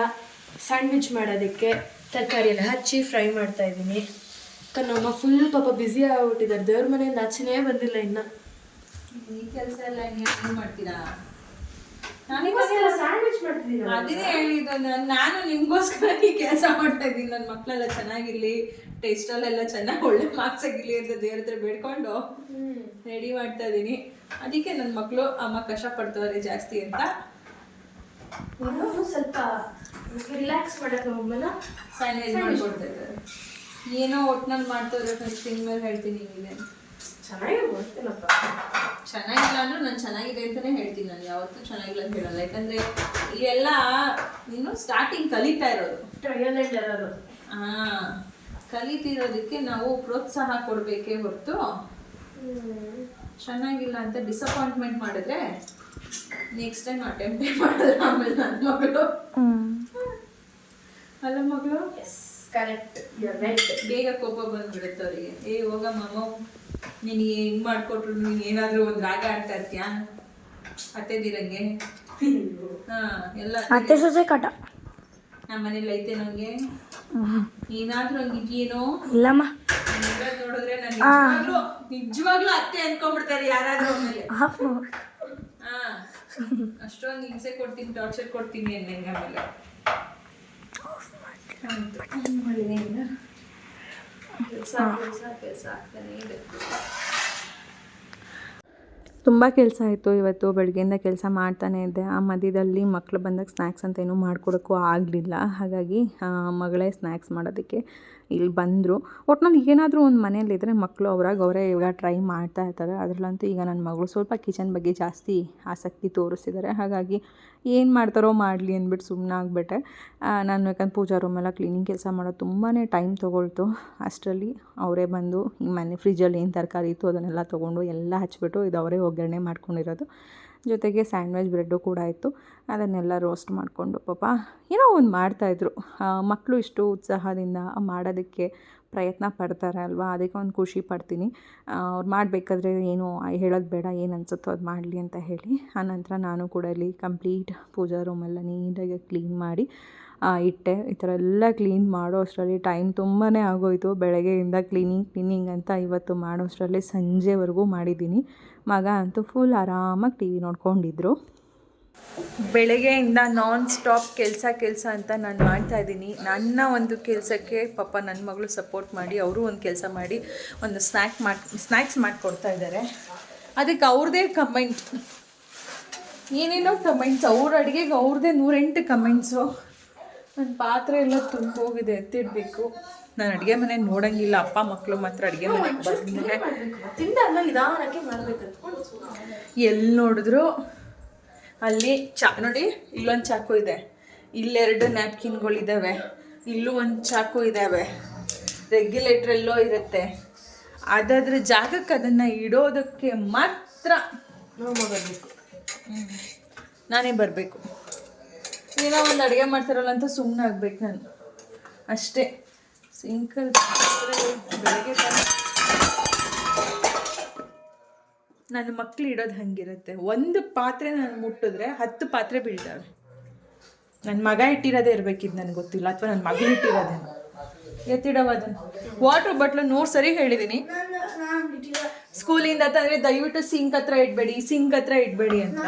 ಸ್ಯಾಂಡ್ವಿಚ್ ಮಾಡೋದಕ್ಕೆ ತರಕಾರಿ ಎಲ್ಲ ಹಚ್ಚಿ ಫ್ರೈ ಮಾಡ್ತಾ ಇದ್ದೀನಿ. ಯಾಕಂದ್ರೆ ನಮ್ಮ ಫುಲ್ ಪಾಪ ಬ್ಯುಸಿ ಆಗಿಬಿಟ್ಟಿದ್ದಾರೆ. ದೇವ್ರ ಮನೆಯಿಂದ ಆಚೆನೇ ಬಂದಿಲ್ಲ ಇನ್ನು. ಈ ಕೆಲಸ ಎಲ್ಲ ಹೆಂಗೆ ಮಾಡ್ತೀರಾ ಸ್ಯಾಂಡ್ವಿಚ್ ಮಾಡ್ತಿದ್ದೀನಿ ಅದೇ ಹೇಳಿದ್ದು ನಾನು ನಿಮಗೋಸ್ಕರ ಈ ಕೆಲಸ ಮಾಡ್ತಾ ಇದ್ದೀನಿ ನನ್ನ ಮಕ್ಕಳೆಲ್ಲ ಚೆನ್ನಾಗಿರ್ಲಿ ಟೇಸ್ಟಲ್ಲೆಲ್ಲ ಚೆನ್ನಾಗಿ ಒಳ್ಳೆ ಮಾರ್ಕ್ಸ್ ಆಗಿರ್ಲಿ ಅಂತ ದೇವ್ರ ಹತ್ರ ಬೇಡ್ಕೊಂಡು ರೆಡಿ ಮಾಡ್ತಾ ಇದ್ದೀನಿ ಅದಕ್ಕೆ ನನ್ನ ಮಕ್ಕಳು ಅಮ್ಮ ಕಷ್ಟ ಪಡ್ತವ್ರೆ ಜಾಸ್ತಿ ಅಂತ. ಸ್ವಲ್ಪ ರಿಲ್ಯಾಕ್ಸ್ ಮಾಡಕ್ಕೆ ನಮ್ಮನ್ನ ಸ್ಯಾನಿಟೈಸ್ ಮಾಡ್ಕೊಡ್ತಾ ಇದ್ದಾರೆ ಏನೋ ಒಟ್ನಲ್ಲಿ ಮಾಡ್ತವ್ರೆ ಫಸ್ಟ್ ತಿಂಗ್ಮೇಲೆ ಹೇಳ್ತೀನಿ ಇದೆ ಚೆನ್ನಾಗಿ ಮಾಡ್ತೀನಪ್ಪ ಚೆನ್ನಾಗಿಲ್ಲ ಅಂದ್ರೆ ನಾನು ಚೆನ್ನಾಗಿದೆ ಅಂತಾನೆ ಹೇಳ್ತೀನಿ ನಾನು ಯಾವತ್ತೂ ಚೆನ್ನಾಗಿಲ್ಲ ಅಂತ ಹೇಳಲ್ಲ. ಯಾಕಂದ್ರೆ ಇವೆಲ್ಲ ನೀನು ಸ್ಟಾರ್ಟಿಂಗ್ ಕಲಿತಾ ಇರೋದು. ಟ್ರಯಲ್ ಆ್ಯಂಡ್ ಎರರು ಆ ಕಲಿತಿರೋದಕ್ಕೆ ನಾವು ಪ್ರೋತ್ಸಾಹ ಕೊಡಬೇಕೇ ಹೊರತು. ಚೆನ್ನಾಗಿಲ್ಲ ಅಂತ ಡಿಸಪಾಯಿಂಟ್ಮೆಂಟ್ ಮಾಡಿದ್ರೆ ನೆಕ್ಸ್ಟ್ ಟೈಮ್ ಅಟೆಂಪ್ಟೇ ಮಾಡಿದ್ರೆ ಆಮೇಲೆ ನನ್ನ ಮಗಳು. ಅಲ್ಲ ಮಗಳು? ಎಸ್ ಕರೆಕ್ಟ್ ರೈಟ್ ಬೇಗ ಕೋಪ ಬಂದ್ಬಿಡುತ್ತೆ ಅವರಿಗೆ. ಏ ಹೋಗ ಮಮ್ಮ ನಿನಗೆ ಹಿಂಗ್ ಮಾಡ್ಕೊಟ್ರು ನೀನ್ ಏನಾದ್ರೂ ಒಂದ್ ರಾಗ ಆಡ್ತಾ ಇರ್ತೀಯಾ? ಅತ್ತೆದಿರಂಗೆ ಹಾ ಎಲ್ಲ ಅತ್ತೆ ಸೊಸೆ ಕಟ. ನಮ್ಮ ಮನೇಲಿ ಐತೆ ನಂಗೆ. ಏನಾದ್ರೂ ಹಂಗಿದ್ಯೇನೋ ಇಲ್ಲಮ್ಮ. ಇರೋದ್ ನೋಡಿದ್ರೆ ನಾನು ನಿಜವಾಗ್ಲೂ ನಿಜವಾಗ್ಲೂ ಅತ್ತೆ ಅನ್ಕೊಂಡ್ಬಿಡ್ತಾರೆ ಯಾರಾದ್ರೂ ಆಮೇಲೆ ಹಾ ಅಷ್ಟೊಂದು ಹಿಂಸೆ ಕೊಡ್ತೀನಿ ಟಾರ್ಚರ್ ಕೊಡ್ತೀನಿ ಅನ್ನಂಗೆ ಆಮೇಲೆ. ತುಂಬ ಕೆಲಸ ಆಯಿತು ಇವತ್ತು, ಬೆಳಗ್ಗೆಯಿಂದ ಕೆಲಸ ಮಾಡ್ತಾನೆ ಇದ್ದೆ. ಆ ಮಧ್ಯದಲ್ಲಿ ಮಕ್ಕಳು ಬಂದಾಗ ಸ್ನ್ಯಾಕ್ಸ್ ಅಂತ ಏನೂ ಮಾಡ್ಕೊಡೋಕ್ಕೂ ಆಗಲಿಲ್ಲ. ಹಾಗಾಗಿ ಮಗಳೇ ಸ್ನ್ಯಾಕ್ಸ್ ಮಾಡೋದಕ್ಕೆ ಇಲ್ಲಿ ಬಂದರು. ಒಟ್ನಲ್ಲಿ ಏನಾದರೂ ಒಂದು ಮನೆಯಲ್ಲಿದ್ದರೆ ಮಕ್ಕಳು ಅವ್ರಾಗ ಅವರೇ ಇವಾಗ ಟ್ರೈ ಮಾಡ್ತಾ ಇರ್ತಾರೆ. ಅದರಲ್ಲಂತೂ ಈಗ ನನ್ನ ಮಗಳು ಸ್ವಲ್ಪ ಕಿಚನ್ ಬಗ್ಗೆ ಜಾಸ್ತಿ ಆಸಕ್ತಿ ತೋರಿಸಿದ್ದಾರೆ. ಹಾಗಾಗಿ ಏನು ಮಾಡ್ತಾರೋ ಮಾಡಲಿ ಅಂದ್ಬಿಟ್ಟು ಸುಮ್ಮನೆ ಆಗಿಬಿಟ್ಟೆ. ನಾನು ಯಾಕಂದ್ರೆ ಪೂಜಾ ರೂಮೆಲ್ಲ ಕ್ಲೀನಿಂಗ್ ಕೆಲಸ ಮಾಡೋದು ತುಂಬಾ ಟೈಮ್ ತೊಗೊಳ್ತು. ಅಷ್ಟರಲ್ಲಿ ಅವರೇ ಬಂದು ಈ ಮನೆ ಫ್ರಿಜ್ಜಲ್ಲಿ ಏನು ತರಕಾರಿ ಇತ್ತು ಅದನ್ನೆಲ್ಲ ತೊಗೊಂಡು ಎಲ್ಲ ಹಚ್ಬಿಟ್ಟು ಇದು ಅವರೇ ಒಗ್ಗರಣೆ ಮಾಡ್ಕೊಂಡಿರೋದು. ಜೊತೆಗೆ ಸ್ಯಾಂಡ್ವಿಚ್ ಬ್ರೆಡ್ಡು ಕೂಡ ಇತ್ತು ಅದನ್ನೆಲ್ಲ ರೋಸ್ಟ್ ಮಾಡಿಕೊಂಡು ಪಾಪ ಏನೋ ಒಂದು ಮಾಡ್ತಾಯಿದ್ರು ಮಕ್ಕಳು ಇಷ್ಟು ಉತ್ಸಾಹದಿಂದ ಮಾಡೋದಕ್ಕೆ ಪ್ರಯತ್ನ ಪಡ್ತಾರೆ ಅಲ್ವಾ? ಅದಕ್ಕೆ ಒಂದು ಖುಷಿ ಪಡ್ತೀನಿ. ಅವ್ರು ಮಾಡಬೇಕಾದ್ರೆ ಏನು ಹೇಳೋದು ಬೇಡ, ಏನು ಅನ್ಸುತ್ತೋ ಅದು ಮಾಡಲಿ ಅಂತ ಹೇಳಿ. ಆನಂತರ ನಾನು ಕೂಡ ಇಲ್ಲಿ ಕಂಪ್ಲೀಟ್ ಪೂಜಾ ರೂಮೆಲ್ಲ ನೀಟಾಗಿ ಕ್ಲೀನ್ ಮಾಡಿ ಇಟ್ಟೆ. ಈ ಥರ ಎಲ್ಲ ಕ್ಲೀನ್ ಮಾಡೋ ಅಷ್ಟರಲ್ಲಿ ಟೈಮ್ ತುಂಬಾ ಆಗೋಯಿತು. ಬೆಳಗ್ಗೆಯಿಂದ ಕ್ಲೀನಿಂಗ್ ಕ್ಲೀನಿಂಗ್ ಅಂತ ಇವತ್ತು ಮಾಡೋ ಅಷ್ಟರಲ್ಲಿ ಸಂಜೆವರೆಗೂ ಮಾಡಿದ್ದೀನಿ. ಮಗ ಅಂತೂ ಫುಲ್ ಆರಾಮಾಗಿ ಟಿ ವಿ ನೋಡ್ಕೊಂಡಿದ್ರು. ಬೆಳಗ್ಗೆಯಿಂದ ನಾನ್ ಸ್ಟಾಪ್ ಕೆಲಸ ಕೆಲಸ ಅಂತ ನಾನು ಮಾಡ್ತಾ ಇದ್ದೀನಿ. ನನ್ನ ಒಂದು ಕೆಲಸಕ್ಕೆ ಪಾಪ ನನ್ನ ಮಗಳು ಸಪೋರ್ಟ್ ಮಾಡಿ ಅವರು ಒಂದು ಕೆಲಸ ಮಾಡಿ ಒಂದು ಸ್ನ್ಯಾಕ್ ಮಾಡಿ ಸ್ನ್ಯಾಕ್ಸ್ ಮಾಡಿಕೊಡ್ತಾ ಇದ್ದಾರೆ ಅದಕ್ಕೆ ಅವ್ರದ್ದೇ ಕಮೆಂಟ್ ಏನೇನೋ ಕಮೆಂಟ್ಸ್ ಅವ್ರ ಅಡುಗೆಗೆ ಅವ್ರದ್ದೇ ನೂರೆಂಟು ಕಮೆಂಟ್ಸು ನನ್ನ ಪಾತ್ರೆ ಎಲ್ಲ ತುಂಬ ಹೋಗಿದೆ ಎತ್ತಿಡಬೇಕು. ನಾನು ಅಡುಗೆ ಮನೆ ನೋಡಂಗಿಲ್ಲ ಅಪ್ಪ ಮಕ್ಕಳು ಮಾತ್ರ ಅಡುಗೆ ಮನೆ ಬರ್ತೀನಿ ಎಲ್ಲಿ ನೋಡಿದ್ರು ಅಲ್ಲಿ ಚಾ ನೋಡಿ ಇಲ್ಲೊಂದು ಚಾಕು ಇದೆ. ಇಲ್ಲೆರಡು ನ್ಯಾಪ್ಕಿನ್ಗಳಿದ್ದಾವೆ ಇಲ್ಲೂ ಒಂದು ಚಾಕು ಇದ್ದಾವೆ ರೆಗ್ಯುಲೇಟರ್ ಎಲ್ಲೋ ಇರುತ್ತೆ. ಅದಾದ್ರ ಜಾಗಕ್ಕೆ ಅದನ್ನು ಇಡೋದಕ್ಕೆ ಮಾತ್ರ ಬರಬೇಕು ನಾನೇ ಬರಬೇಕು. ಏನೋ ಒಂದು ಅಡುಗೆ ಮಾಡ್ತಾರಲ್ಲ ಅಂತ ಸುಮ್ಮನೆ ಆಗ್ಬೇಕು ನಾನು. ಅಷ್ಟೇ. ಸಿಂಕಲ್ ಬೆಳಗ್ಗೆ ನನ್ನ ಮಕ್ಳು ಇಡೋದು ಹಂಗಿರುತ್ತೆ. ಒಂದು ಪಾತ್ರೆ ನಾನು ಮುಟ್ಟಿದ್ರೆ ಹತ್ತು ಪಾತ್ರೆ ಬೀಳ್ತಾವೆ. ನನ್ನ ಮಗ ಇಟ್ಟಿರೋದೇ ಇರಬೇಕಿದ್ದು ನನಗೆ ಗೊತ್ತಿಲ್ಲ, ಅಥವಾ ನನ್ನ ಮಗಳು ಇಟ್ಟಿರೋದೇನು ಎತ್ತಿಡವ ಅದನ್ನು. ವಾಟರ್ ಬಾಟ್ಲು ನೂರು ಸರಿ ಹೇಳಿದ್ದೀನಿ ಸ್ಕೂಲಿಂದ ತಂದರೆ ದಯವಿಟ್ಟು ಸಿಂಕ್ ಹತ್ರ ಇಡಬೇಡಿ ಸಿಂಕ್ ಹತ್ರ ಇಡಬೇಡಿ ಅಂತ.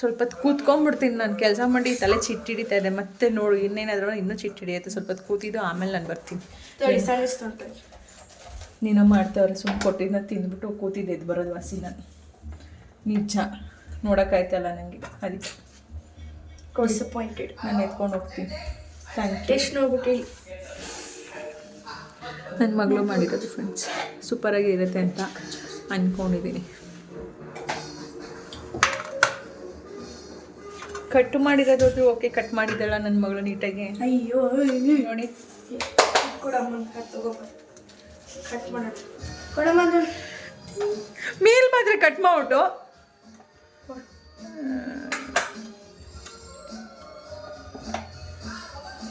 ಸ್ವಲ್ಪ ಕೂತ್ಕೊಂಡ್ಬಿಡ್ತೀನಿ ನಾನು. ಕೆಲಸ ಮಾಡಿ ತಲೆ ಚಿಟ್ಟಿಡಿತಾ ಇದೆ. ಮತ್ತೆ ನೋಡು, ಇನ್ನೇನಾದ್ರೂ ಇನ್ನೂ ಚಿಟ್ಟಿಡಿಯುತ್ತೆ ಸ್ವಲ್ಪ ಕೂತಿದ್ದು ಆಮೇಲೆ ನಾನು ಬರ್ತೀನಿ. ನೀನು ಮಾಡ್ತಾವ್ರೆ ಸುಮ್ಮನೆ ಕೊಟ್ಟಿದ್ದ ತಿಂದ್ಬಿಟ್ಟು ಕೂತಿದ್ದೆ ಎದ್ದು ಬರೋದು ವಾಸಿ ನಾನು ನಿಜ. ನೋಡೋಕ್ಕಾಯ್ತಲ್ಲ ನನಗೆ ಅದಕ್ಕೆ. ಡಿಸಪಾಯಿಂಟೆಡ್ ನಾನು ಎತ್ಕೊಂಡು ಹೋಗ್ತೀನಿ. ಟೇಸ್ಟ್ ನೋಡ್ಬಿಟ್ಟು ನನ್ನ ಮಗಳು ಮಾಡಿರೋದು ಫ್ರೆಂಡ್ಸ್ ಸೂಪರಾಗಿ ಇರುತ್ತೆ ಅಂತ ಅಂದ್ಕೊಂಡಿದ್ದೀನಿ ಕಟ್ ಮಾಡಿರೋದು ಓಕೆ ಕಟ್ ಮಾಡಿದ್ದಾಳ ನನ್ನ ಮಗಳು ನೀಟಾಗಿ? ಅಯ್ಯೋ ನೋಡಿ. ತಗೋ ಕಟ್ ಮಾಡೋಣ. ಮೇಲ್ ಮಾತ್ರ ಕಟ್ ಮಾಡ್ಬಿಟ್ಟು.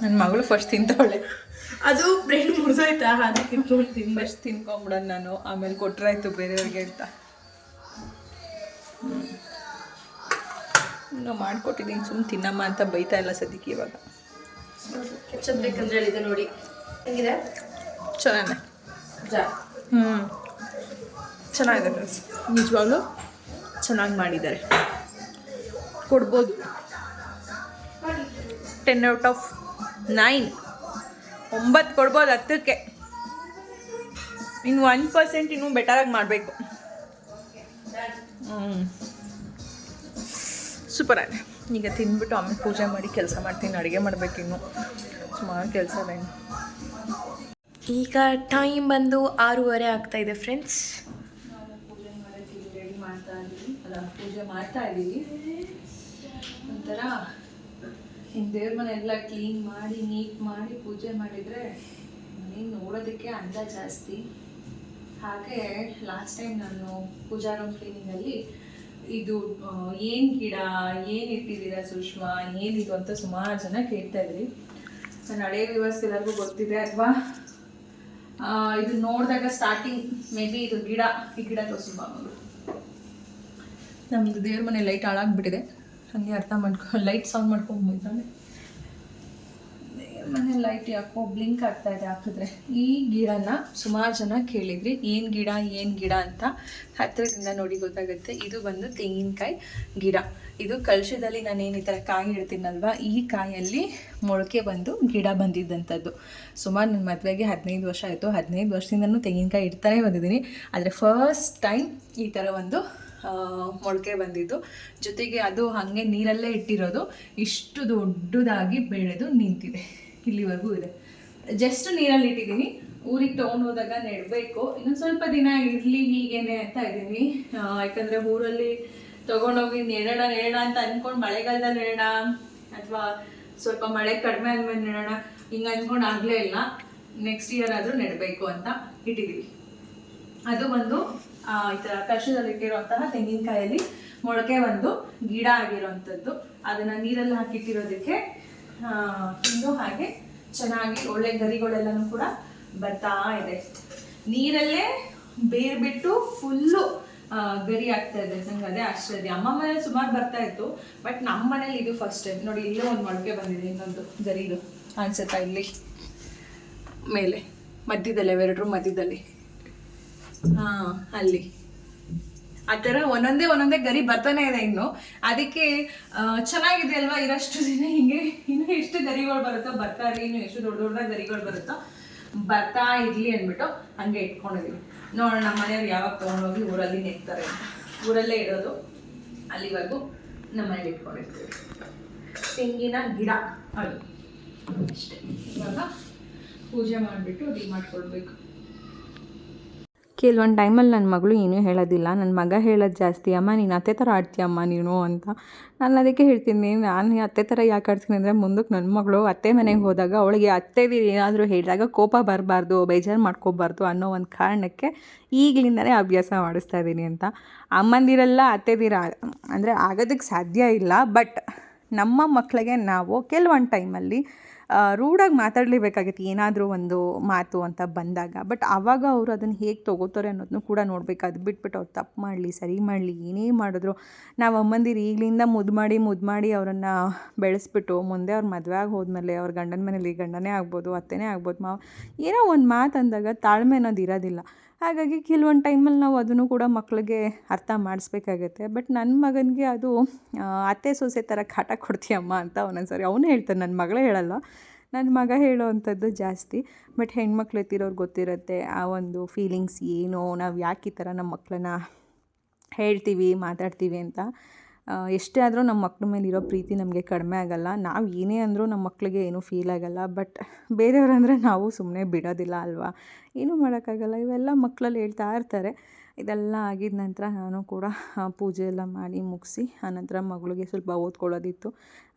ನನ್ನ ಮಗಳು ಫಸ್ಟ್ ತಿಂತಾವಳೆ ಅದು ಬ್ರೆಡ್ ಮುರಿದೋಯ್ತಾ? ಅದಕ್ಕೆ ತಿನ್ಕೊಂಡು ತಿಂದೆ ಫಸ್ಟ್ ತಿನ್ಕೊಂಬಿಡೋಣ ನಾನು. ಆಮೇಲೆ ಕೊಟ್ರಾಯ್ತು ಬೇರೆಯವ್ರಿಗೆ ಅಂತ ನಾವು ಮಾಡ್ಕೊಟ್ಟಿದ್ದೀನಿ ಸುಮ್ಮನೆ ತಿನ್ನಮ್ಮ ಅಂತ ಬೈತಾ ಇಲ್ಲ ಸದ್ಯಕ್ಕೆ ಇವಾಗ. ಕೆಚ್ಚಬೇಕಂದ್ರೆ ಹೇಳಿದೆ ನೋಡಿ. ಹೆಂಗಿದೆ? ಚೆನ್ನಾಗಿದೆ. ಜಾ ಹ್ಞೂ ಚೆನ್ನಾಗಿದೆ ಫ್ರೆಂಡ್ಸ್ ನಿಜವಾಗ್ಲೂ ಚೆನ್ನಾಗಿ ಮಾಡಿದ್ದಾರೆ. ಕೊಡ್ಬೋದು. ಟೆನ್ ಔಟ್ ಆಫ್ ನೈನ್ ಒಂಬತ್ತು ಕೊಡ್ಬೋದು ಹತ್ತಕ್ಕೆ. ಇನ್ನು ಒನ್ ಪರ್ಸೆಂಟ್ ಇನ್ನೂ ಬೆಟರಾಗಿ ಮಾಡಬೇಕು. ಹ್ಞೂ ಸೂಪರ್ ಆಗಿದೆ. ಈಗ ತಿಂದ್ಬಿಟ್ಟು ಆಮೇಲೆ ಪೂಜೆ ಮಾಡಿ ಕೆಲಸ ಮಾಡ್ತೀನಿ ಅಡುಗೆ ಮಾಡಬೇಕು ಇನ್ನು ಸುಮಾರು ಕೆಲಸ ಇದೆ ಈಗ ಟೈಮ್ ಬಂದು ಆರೂವರೆ ಆಗ್ತಾ ಇದೆ ಫ್ರೆಂಡ್ಸ್ ನಾವು ಪೂಜೆ ಮಾಡೋಕ್ಕೆ ರೆಡಿ ಮಾಡ್ತಾ ಇದ್ದೀವಿ. ಅಲ್ಲ ಪೂಜೆ ಮಾಡ್ತಾ ಇದ್ದೀವಿ ಒಂಥರ ದೇವ್ರ ಮನೆ ಎಲ್ಲ ಕ್ಲೀನ್ ಮಾಡಿ ನೀಟ್ ಮಾಡಿ ಪೂಜೆ ಮಾಡಿದರೆ ಮನೆ ನೋಡೋದಕ್ಕೆ ಅಂದ ಜಾಸ್ತಿ. ಹಾಗೆ ಲಾಸ್ಟ್ ಟೈಮ್ ನಾನು ಪೂಜಾ ರೂಮ್ ಕ್ಲೀನಿಂಗಲ್ಲಿ ಇದು ಏನು ಗಿಡ, ಏನು ಇಟ್ಟಿದ್ದೀರಾ ಸುಷ್ಮಾ, ಏನಿದು ಅಂತ ಸುಮಾರು ಜನ ಕೇಳ್ತಾ ಇದ್ರಿ. ನನ್ನ ಹಳೆಯ ವ್ಯವಸ್ಥೆ ಎಲ್ಲರಿಗೂ ಗೊತ್ತಿದೆ ಅಥವಾ ಇದು ನೋಡಿದಾಗ ಸ್ಟಾರ್ಟಿಂಗ್ ಮೇ ಬಿ ಇದು ಗಿಡ, ಈ ಗಿಡ ತೋರಿಸಿ ನಮ್ದು ನಮ್ಮದು ದೇವ್ರ ಮನೆ ಲೈಟ್ ಹಾಳಾಗ್ಬಿಟ್ಟಿದೆ. ಹಾಗೆ ಅರ್ಥ ಮಾಡ್ಕೊ ಲೈಟ್ ಸೌಂಡ್ ಮಾಡ್ಕೊಂಡು ಮನೆ ಲೈಟ್ ಯಾಕೋ ಬ್ಲಿಂಕ್ ಆಗ್ತಾ ಇದೆ ಹಾಕಿದ್ರೆ. ಈ ಗಿಡನ ಸುಮಾರು ಜನ ಕೇಳಿದ್ರಿ, ಏನು ಗಿಡ ಏನು ಗಿಡ ಅಂತ. ಹತ್ತಿರದಿಂದ ನೋಡಿ ಗೊತ್ತಾಗುತ್ತೆ, ಇದು ಬಂದು ತೆಂಗಿನಕಾಯಿ ಗಿಡ. ಇದು ಕಲಶದಲ್ಲಿ ನಾನು ಏನು ಈ ಥರ ಕಾಯಿ ಇಡ್ತೀನಲ್ವಾ, ಈ ಕಾಯಲ್ಲಿ ಮೊಳಕೆ ಬಂದು ಗಿಡ ಬಂದಿದ್ದಂಥದ್ದು. ಸುಮಾರು ನನ್ನ ಮದುವೆಗೆ ಹದಿನೈದು ವರ್ಷ ಆಯಿತು, ಹದಿನೈದು ವರ್ಷದಿಂದನೂ ತೆಂಗಿನಕಾಯಿ ಇಡ್ತಾನೆ ಬಂದಿದ್ದೀನಿ. ಆದರೆ ಫಸ್ಟ್ ಟೈಮ್ ಈ ಥರ ಒಂದು ಮೊಳಕೆ ಬಂದಿದ್ದು. ಜೊತೆಗೆ ಅದು ಹಾಗೆ ನೀರಲ್ಲೇ ಇಟ್ಟಿರೋದು, ಇಷ್ಟು ದೊಡ್ಡದಾಗಿ ಬೆಳೆದು ನಿಂತಿದೆ. ಇಲ್ಲಿವರೆಗೂ ಇದೆ. ಜಸ್ಟ್ ನೀರಲ್ಲಿ ಇಟ್ಟಿದ್ದೀನಿ. ಊರಿಗೆ ತೊಗೊಂಡು ಹೋದಾಗ ನೆಡಬೇಕು. ಇನ್ನೊಂದು ಸ್ವಲ್ಪ ದಿನ ಇರಲಿ ಹೀಗೇನೆ ಅಂತ ಇದ್ದೀನಿ. ಯಾಕಂದರೆ ಊರಲ್ಲಿ ತೊಗೊಂಡೋಗಿ ನೆಡೋಣ ನೆಡೋಣ ಅಂತ ಅಂದ್ಕೊಂಡು ಮಳೆಗಾಲದಲ್ಲಿ ನೆಡೋಣ, ಅಥವಾ ಸ್ವಲ್ಪ ಮಳೆ ಕಡಿಮೆ ಆದ್ಮೇಲೆ ನೆಡೋಣ, ಹಿಂಗೆ ಅಂದ್ಕೊಂಡು ಆಗಲೇ ಇಲ್ಲ. ನೆಕ್ಸ್ಟ್ ಇಯರ್ ಆದರೂ ನೆಡಬೇಕು ಅಂತ ಇಟ್ಟಿದ್ದೀವಿ ಅದು ಒಂದು ಈ ಥರ ಕಲಶದಲ್ಲಿ ಇಟ್ಟಿರುವಂತಹ ತೆಂಗಿನಕಾಯಲ್ಲಿ ಮೊಳಕೆ ಒಂದು ಗಿಡ ಆಗಿರುವಂಥದ್ದು. ಅದನ್ನು ನೀರಲ್ಲಿ ಹಾಕಿಟ್ಟಿರೋದಕ್ಕೆ ಇನ್ನೂ ಹಾಗೆ ಚೆನ್ನಾಗಿ ಒಳ್ಳೆ ಗರಿಗಳೆಲ್ಲನೂ ಕೂಡ ಬರ್ತಾ ಇದೆ. ನೀರಲ್ಲೇ ಬೇರ್ ಬಿಟ್ಟು ಫುಲ್ಲು ಗರಿ ಆಗ್ತಾ ಇದೆ. ನಂಗೆ ಅದೇ ಆಶ್ಚರ್ಯ. ಅಮ್ಮ ಮನೇಲಿ ಸುಮಾರು ಬರ್ತಾ ಇತ್ತು ಬಟ್ ನಮ್ಮ ಮನೇಲಿ ಇದು ಫಸ್ಟ್ ಟೈಮ್ ನೋಡಿ ಇಲ್ಲೇ ಒಂದು ಮೊಳಕೆ ಬಂದಿದೆ ಇನ್ನೊಂದು ಗರಿದು. ಅನ್ಸುತ್ತಾ ಇಲ್ಲಿ? ಮೇಲೆ ಮಧ್ಯದಲ್ಲಿ ಅವೆರಡರ ಮಧ್ಯದಲ್ಲಿ? ಹಾಂ ಅಲ್ಲಿ. ಆ ಥರ ಒಂದೊಂದೇ ಒಂದೊಂದೇ ಗರಿ ಬರ್ತಾನೆ ಇದೆ ಇನ್ನು. ಅದಕ್ಕೆ ಚೆನ್ನಾಗಿದೆ ಅಲ್ವಾ ಇರಷ್ಟು ದಿನ ಹಿಂಗೆ, ಇನ್ನು ಎಷ್ಟು ಗರಿಗಳು ಬರುತ್ತೋ, ಬರ್ತಾ ಇರಲಿ ಇನ್ನು ಎಷ್ಟು ದೊಡ್ಡ ದೊಡ್ಡ ಗರಿಗಳು ಬರುತ್ತೋ, ಬರ್ತಾ ಇರ್ಲಿ ಅಂದ್ಬಿಟ್ಟು ಹಂಗೆ ಇಟ್ಕೊಂಡಿದ್ವಿ. ನೋಡೋಣ ನಮ್ಮ ಮನೆಯವ್ರು ಯಾವಾಗ ತೊಗೊಂಡೋಗಿ ಊರಲ್ಲಿ ನೆಕ್ತಾರೆ ಊರಲ್ಲೇ ಇರೋದು, ಅಲ್ಲಿವರೆಗೂ ನಮ್ಮ ಮನೇಲಿ ಇಟ್ಕೊಂಡಿರ್ತೀವಿ. ತೆಂಗಿನ ಗಿಡ. ಅದು ಅಷ್ಟೇ. ಇವಾಗ ಪೂಜೆ ಮಾಡಿಬಿಟ್ಟು ರೆಡಿ ಮಾಡ್ಕೊಳ್ಬೇಕು. ಕೆಲವೊಂದು ಟೈಮಲ್ಲಿ ನನ್ನ ಮಗಳು ಏನೂ ಹೇಳೋದಿಲ್ಲ. ನನ್ನ ಮಗ ಹೇಳೋದು ಜಾಸ್ತಿ, ಅಮ್ಮ, ನೀನು ಅತ್ತೆ ಥರ ಆಡ್ತೀಯಮ್ಮ ನೀನು? ಅಂತ. ನಾನು ಅದಕ್ಕೆ ಹೇಳ್ತೀನಿ, ನಾನು ಅತ್ತೆ ಥರ ಯಾಕೆ ಆಡ್ತೀನಿ ಅಂದರೆ ಮುಂದಕ್ಕೆ ನನ್ನ ಮಗಳು ಅತ್ತೆ ಮನೆಗೆ ಹೋದಾಗ ಅವಳಿಗೆ ಅತ್ತೆದಿರು ಏನಾದರೂ ಹೇಳಿದಾಗ ಕೋಪ ಬರಬಾರ್ದು, ಬೇಜಾರು ಮಾಡ್ಕೋಬಾರ್ದು ಅನ್ನೋ ಒಂದು ಕಾರಣಕ್ಕೆ ಈಗಲಿಂದನೇ ಅಭ್ಯಾಸ ಮಾಡಿಸ್ತಾ ಇದ್ದೀನಿ ಅಂತ. ಅಮ್ಮಂದಿರೆಲ್ಲ ಅತ್ತೆದಿರ ಅಂದರೆ ಆಗೋದಕ್ಕೆ ಸಾಧ್ಯ ಇಲ್ಲ, ಬಟ್ ನಮ್ಮ ಮಕ್ಕಳಿಗೆ ನಾವು ಕೆಲವೊಂದು ಟೈಮಲ್ಲಿ ರೂಡಾಗಿ ಮಾತಾಡಲೇಬೇಕಾಗಿತ್ತು ಏನಾದರೂ ಒಂದು ಮಾತು ಅಂತ ಬಂದಾಗ. ಬಟ್ ಆವಾಗ ಅವರು ಅದನ್ನು ಹೇಗೆ ತೊಗೋತಾರೆ ಅನ್ನೋದನ್ನು ಕೂಡ ನೋಡ್ಬೇಕು. ಅದು ಬಿಟ್ಬಿಟ್ಟು ಅವ್ರು ತಪ್ಪು ಮಾಡಲಿ, ಸರಿ ಮಾಡಲಿ, ಏನೇ ಮಾಡಿದ್ರು ನಾವು ಅಮ್ಮಂದಿರು ಈಗಲಿಂದ ಮುದ್ದು ಮಾಡಿ ಮುದ್ದು ಮಾಡಿ ಅವರನ್ನು ಬೆಳೆಸ್ಬಿಟ್ಟು ಮುಂದೆ ಅವ್ರ ಮದುವೆ ಆಗಿ ಹೋದ್ಮೇಲೆ ಅವ್ರ ಗಂಡನ ಮನೇಲಿ ಗಂಡನೇ ಆಗ್ಬೋದು, ಅತ್ತೆನೇ ಆಗ್ಬೋದು ಮಾವ, ಏನೋ ಒಂದು ಮಾತು ಅಂದಾಗ ತಾಳ್ಮೆ ಅನ್ನೋದು ಇರೋದಿಲ್ಲ. ಹಾಗಾಗಿ ಕೆಲವೊಂದು ಟೈಮಲ್ಲಿ ನಾವು ಅದನ್ನು ಕೂಡ ಮಕ್ಕಳಿಗೆ ಅರ್ಥ ಮಾಡಿಸ್ಬೇಕಾಗತ್ತೆ. ಬಟ್ ನನ್ನ ಮಗನಿಗೆ ಅದು ಅತ್ತೆ ಸೊಸೆ ಥರ ಕಾಟ ಕೊಡ್ತೀಯಮ್ಮ ಅಂತ ಒಂದೊಂದ್ಸರಿ ಅವನು ಹೇಳ್ತಾನೆ ನನ್ನ ಮಗಳೇ ಹೇಳಲ್ಲ. ನನ್ನ ಮಗ ಹೇಳೋ ಅಂಥದ್ದು ಜಾಸ್ತಿ. ಬಟ್ ಹೆಣ್ಮಕ್ಳು ಎತ್ತಿರೋರು ಗೊತ್ತಿರುತ್ತೆ, ಆ ಒಂದು ಫೀಲಿಂಗ್ಸ್ ಏನು, ನಾವು ಯಾಕೆ ಈ ಥರ ನಮ್ಮ ಮಕ್ಕಳನ್ನ ಹೇಳ್ತೀವಿ, ಮಾತಾಡ್ತೀವಿ ಅಂತ. ಎಷ್ಟೇ ಆದರೂ ನಮ್ಮ ಮಕ್ಳ ಮೇಲೆ ಇರೋ ಪ್ರೀತಿ ನಮಗೆ ಕಡಿಮೆ ಆಗಲ್ಲ. ನಾವು ಏನೇ ಅಂದರೂ ನಮ್ಮ ಮಕ್ಕಳಿಗೆ ಏನೂ ಫೀಲ್ ಆಗಲ್ಲ. ಬಟ್ ಬೇರೆಯವ್ರಂದರೆ ನಾವು ಸುಮ್ಮನೆ ಬಿಡೋದಿಲ್ಲ ಅಲ್ವಾ? ಏನೂ ಮಾಡೋಕ್ಕಾಗಲ್ಲ ಇವೆಲ್ಲ ಮಕ್ಕಳಲ್ಲಿ ಹೇಳ್ತಾ ಇರ್ತಾರೆ. ಇದೆಲ್ಲ ಆಗಿದ ನಂತರ ನಾನು ಕೂಡ ಪೂಜೆ ಎಲ್ಲ ಮಾಡಿ ಮುಗಿಸಿ ಆನಂತರ ಮಗಳಿಗೆ ಸ್ವಲ್ಪ ಓದ್ಕೊಳ್ಳೋದಿತ್ತು.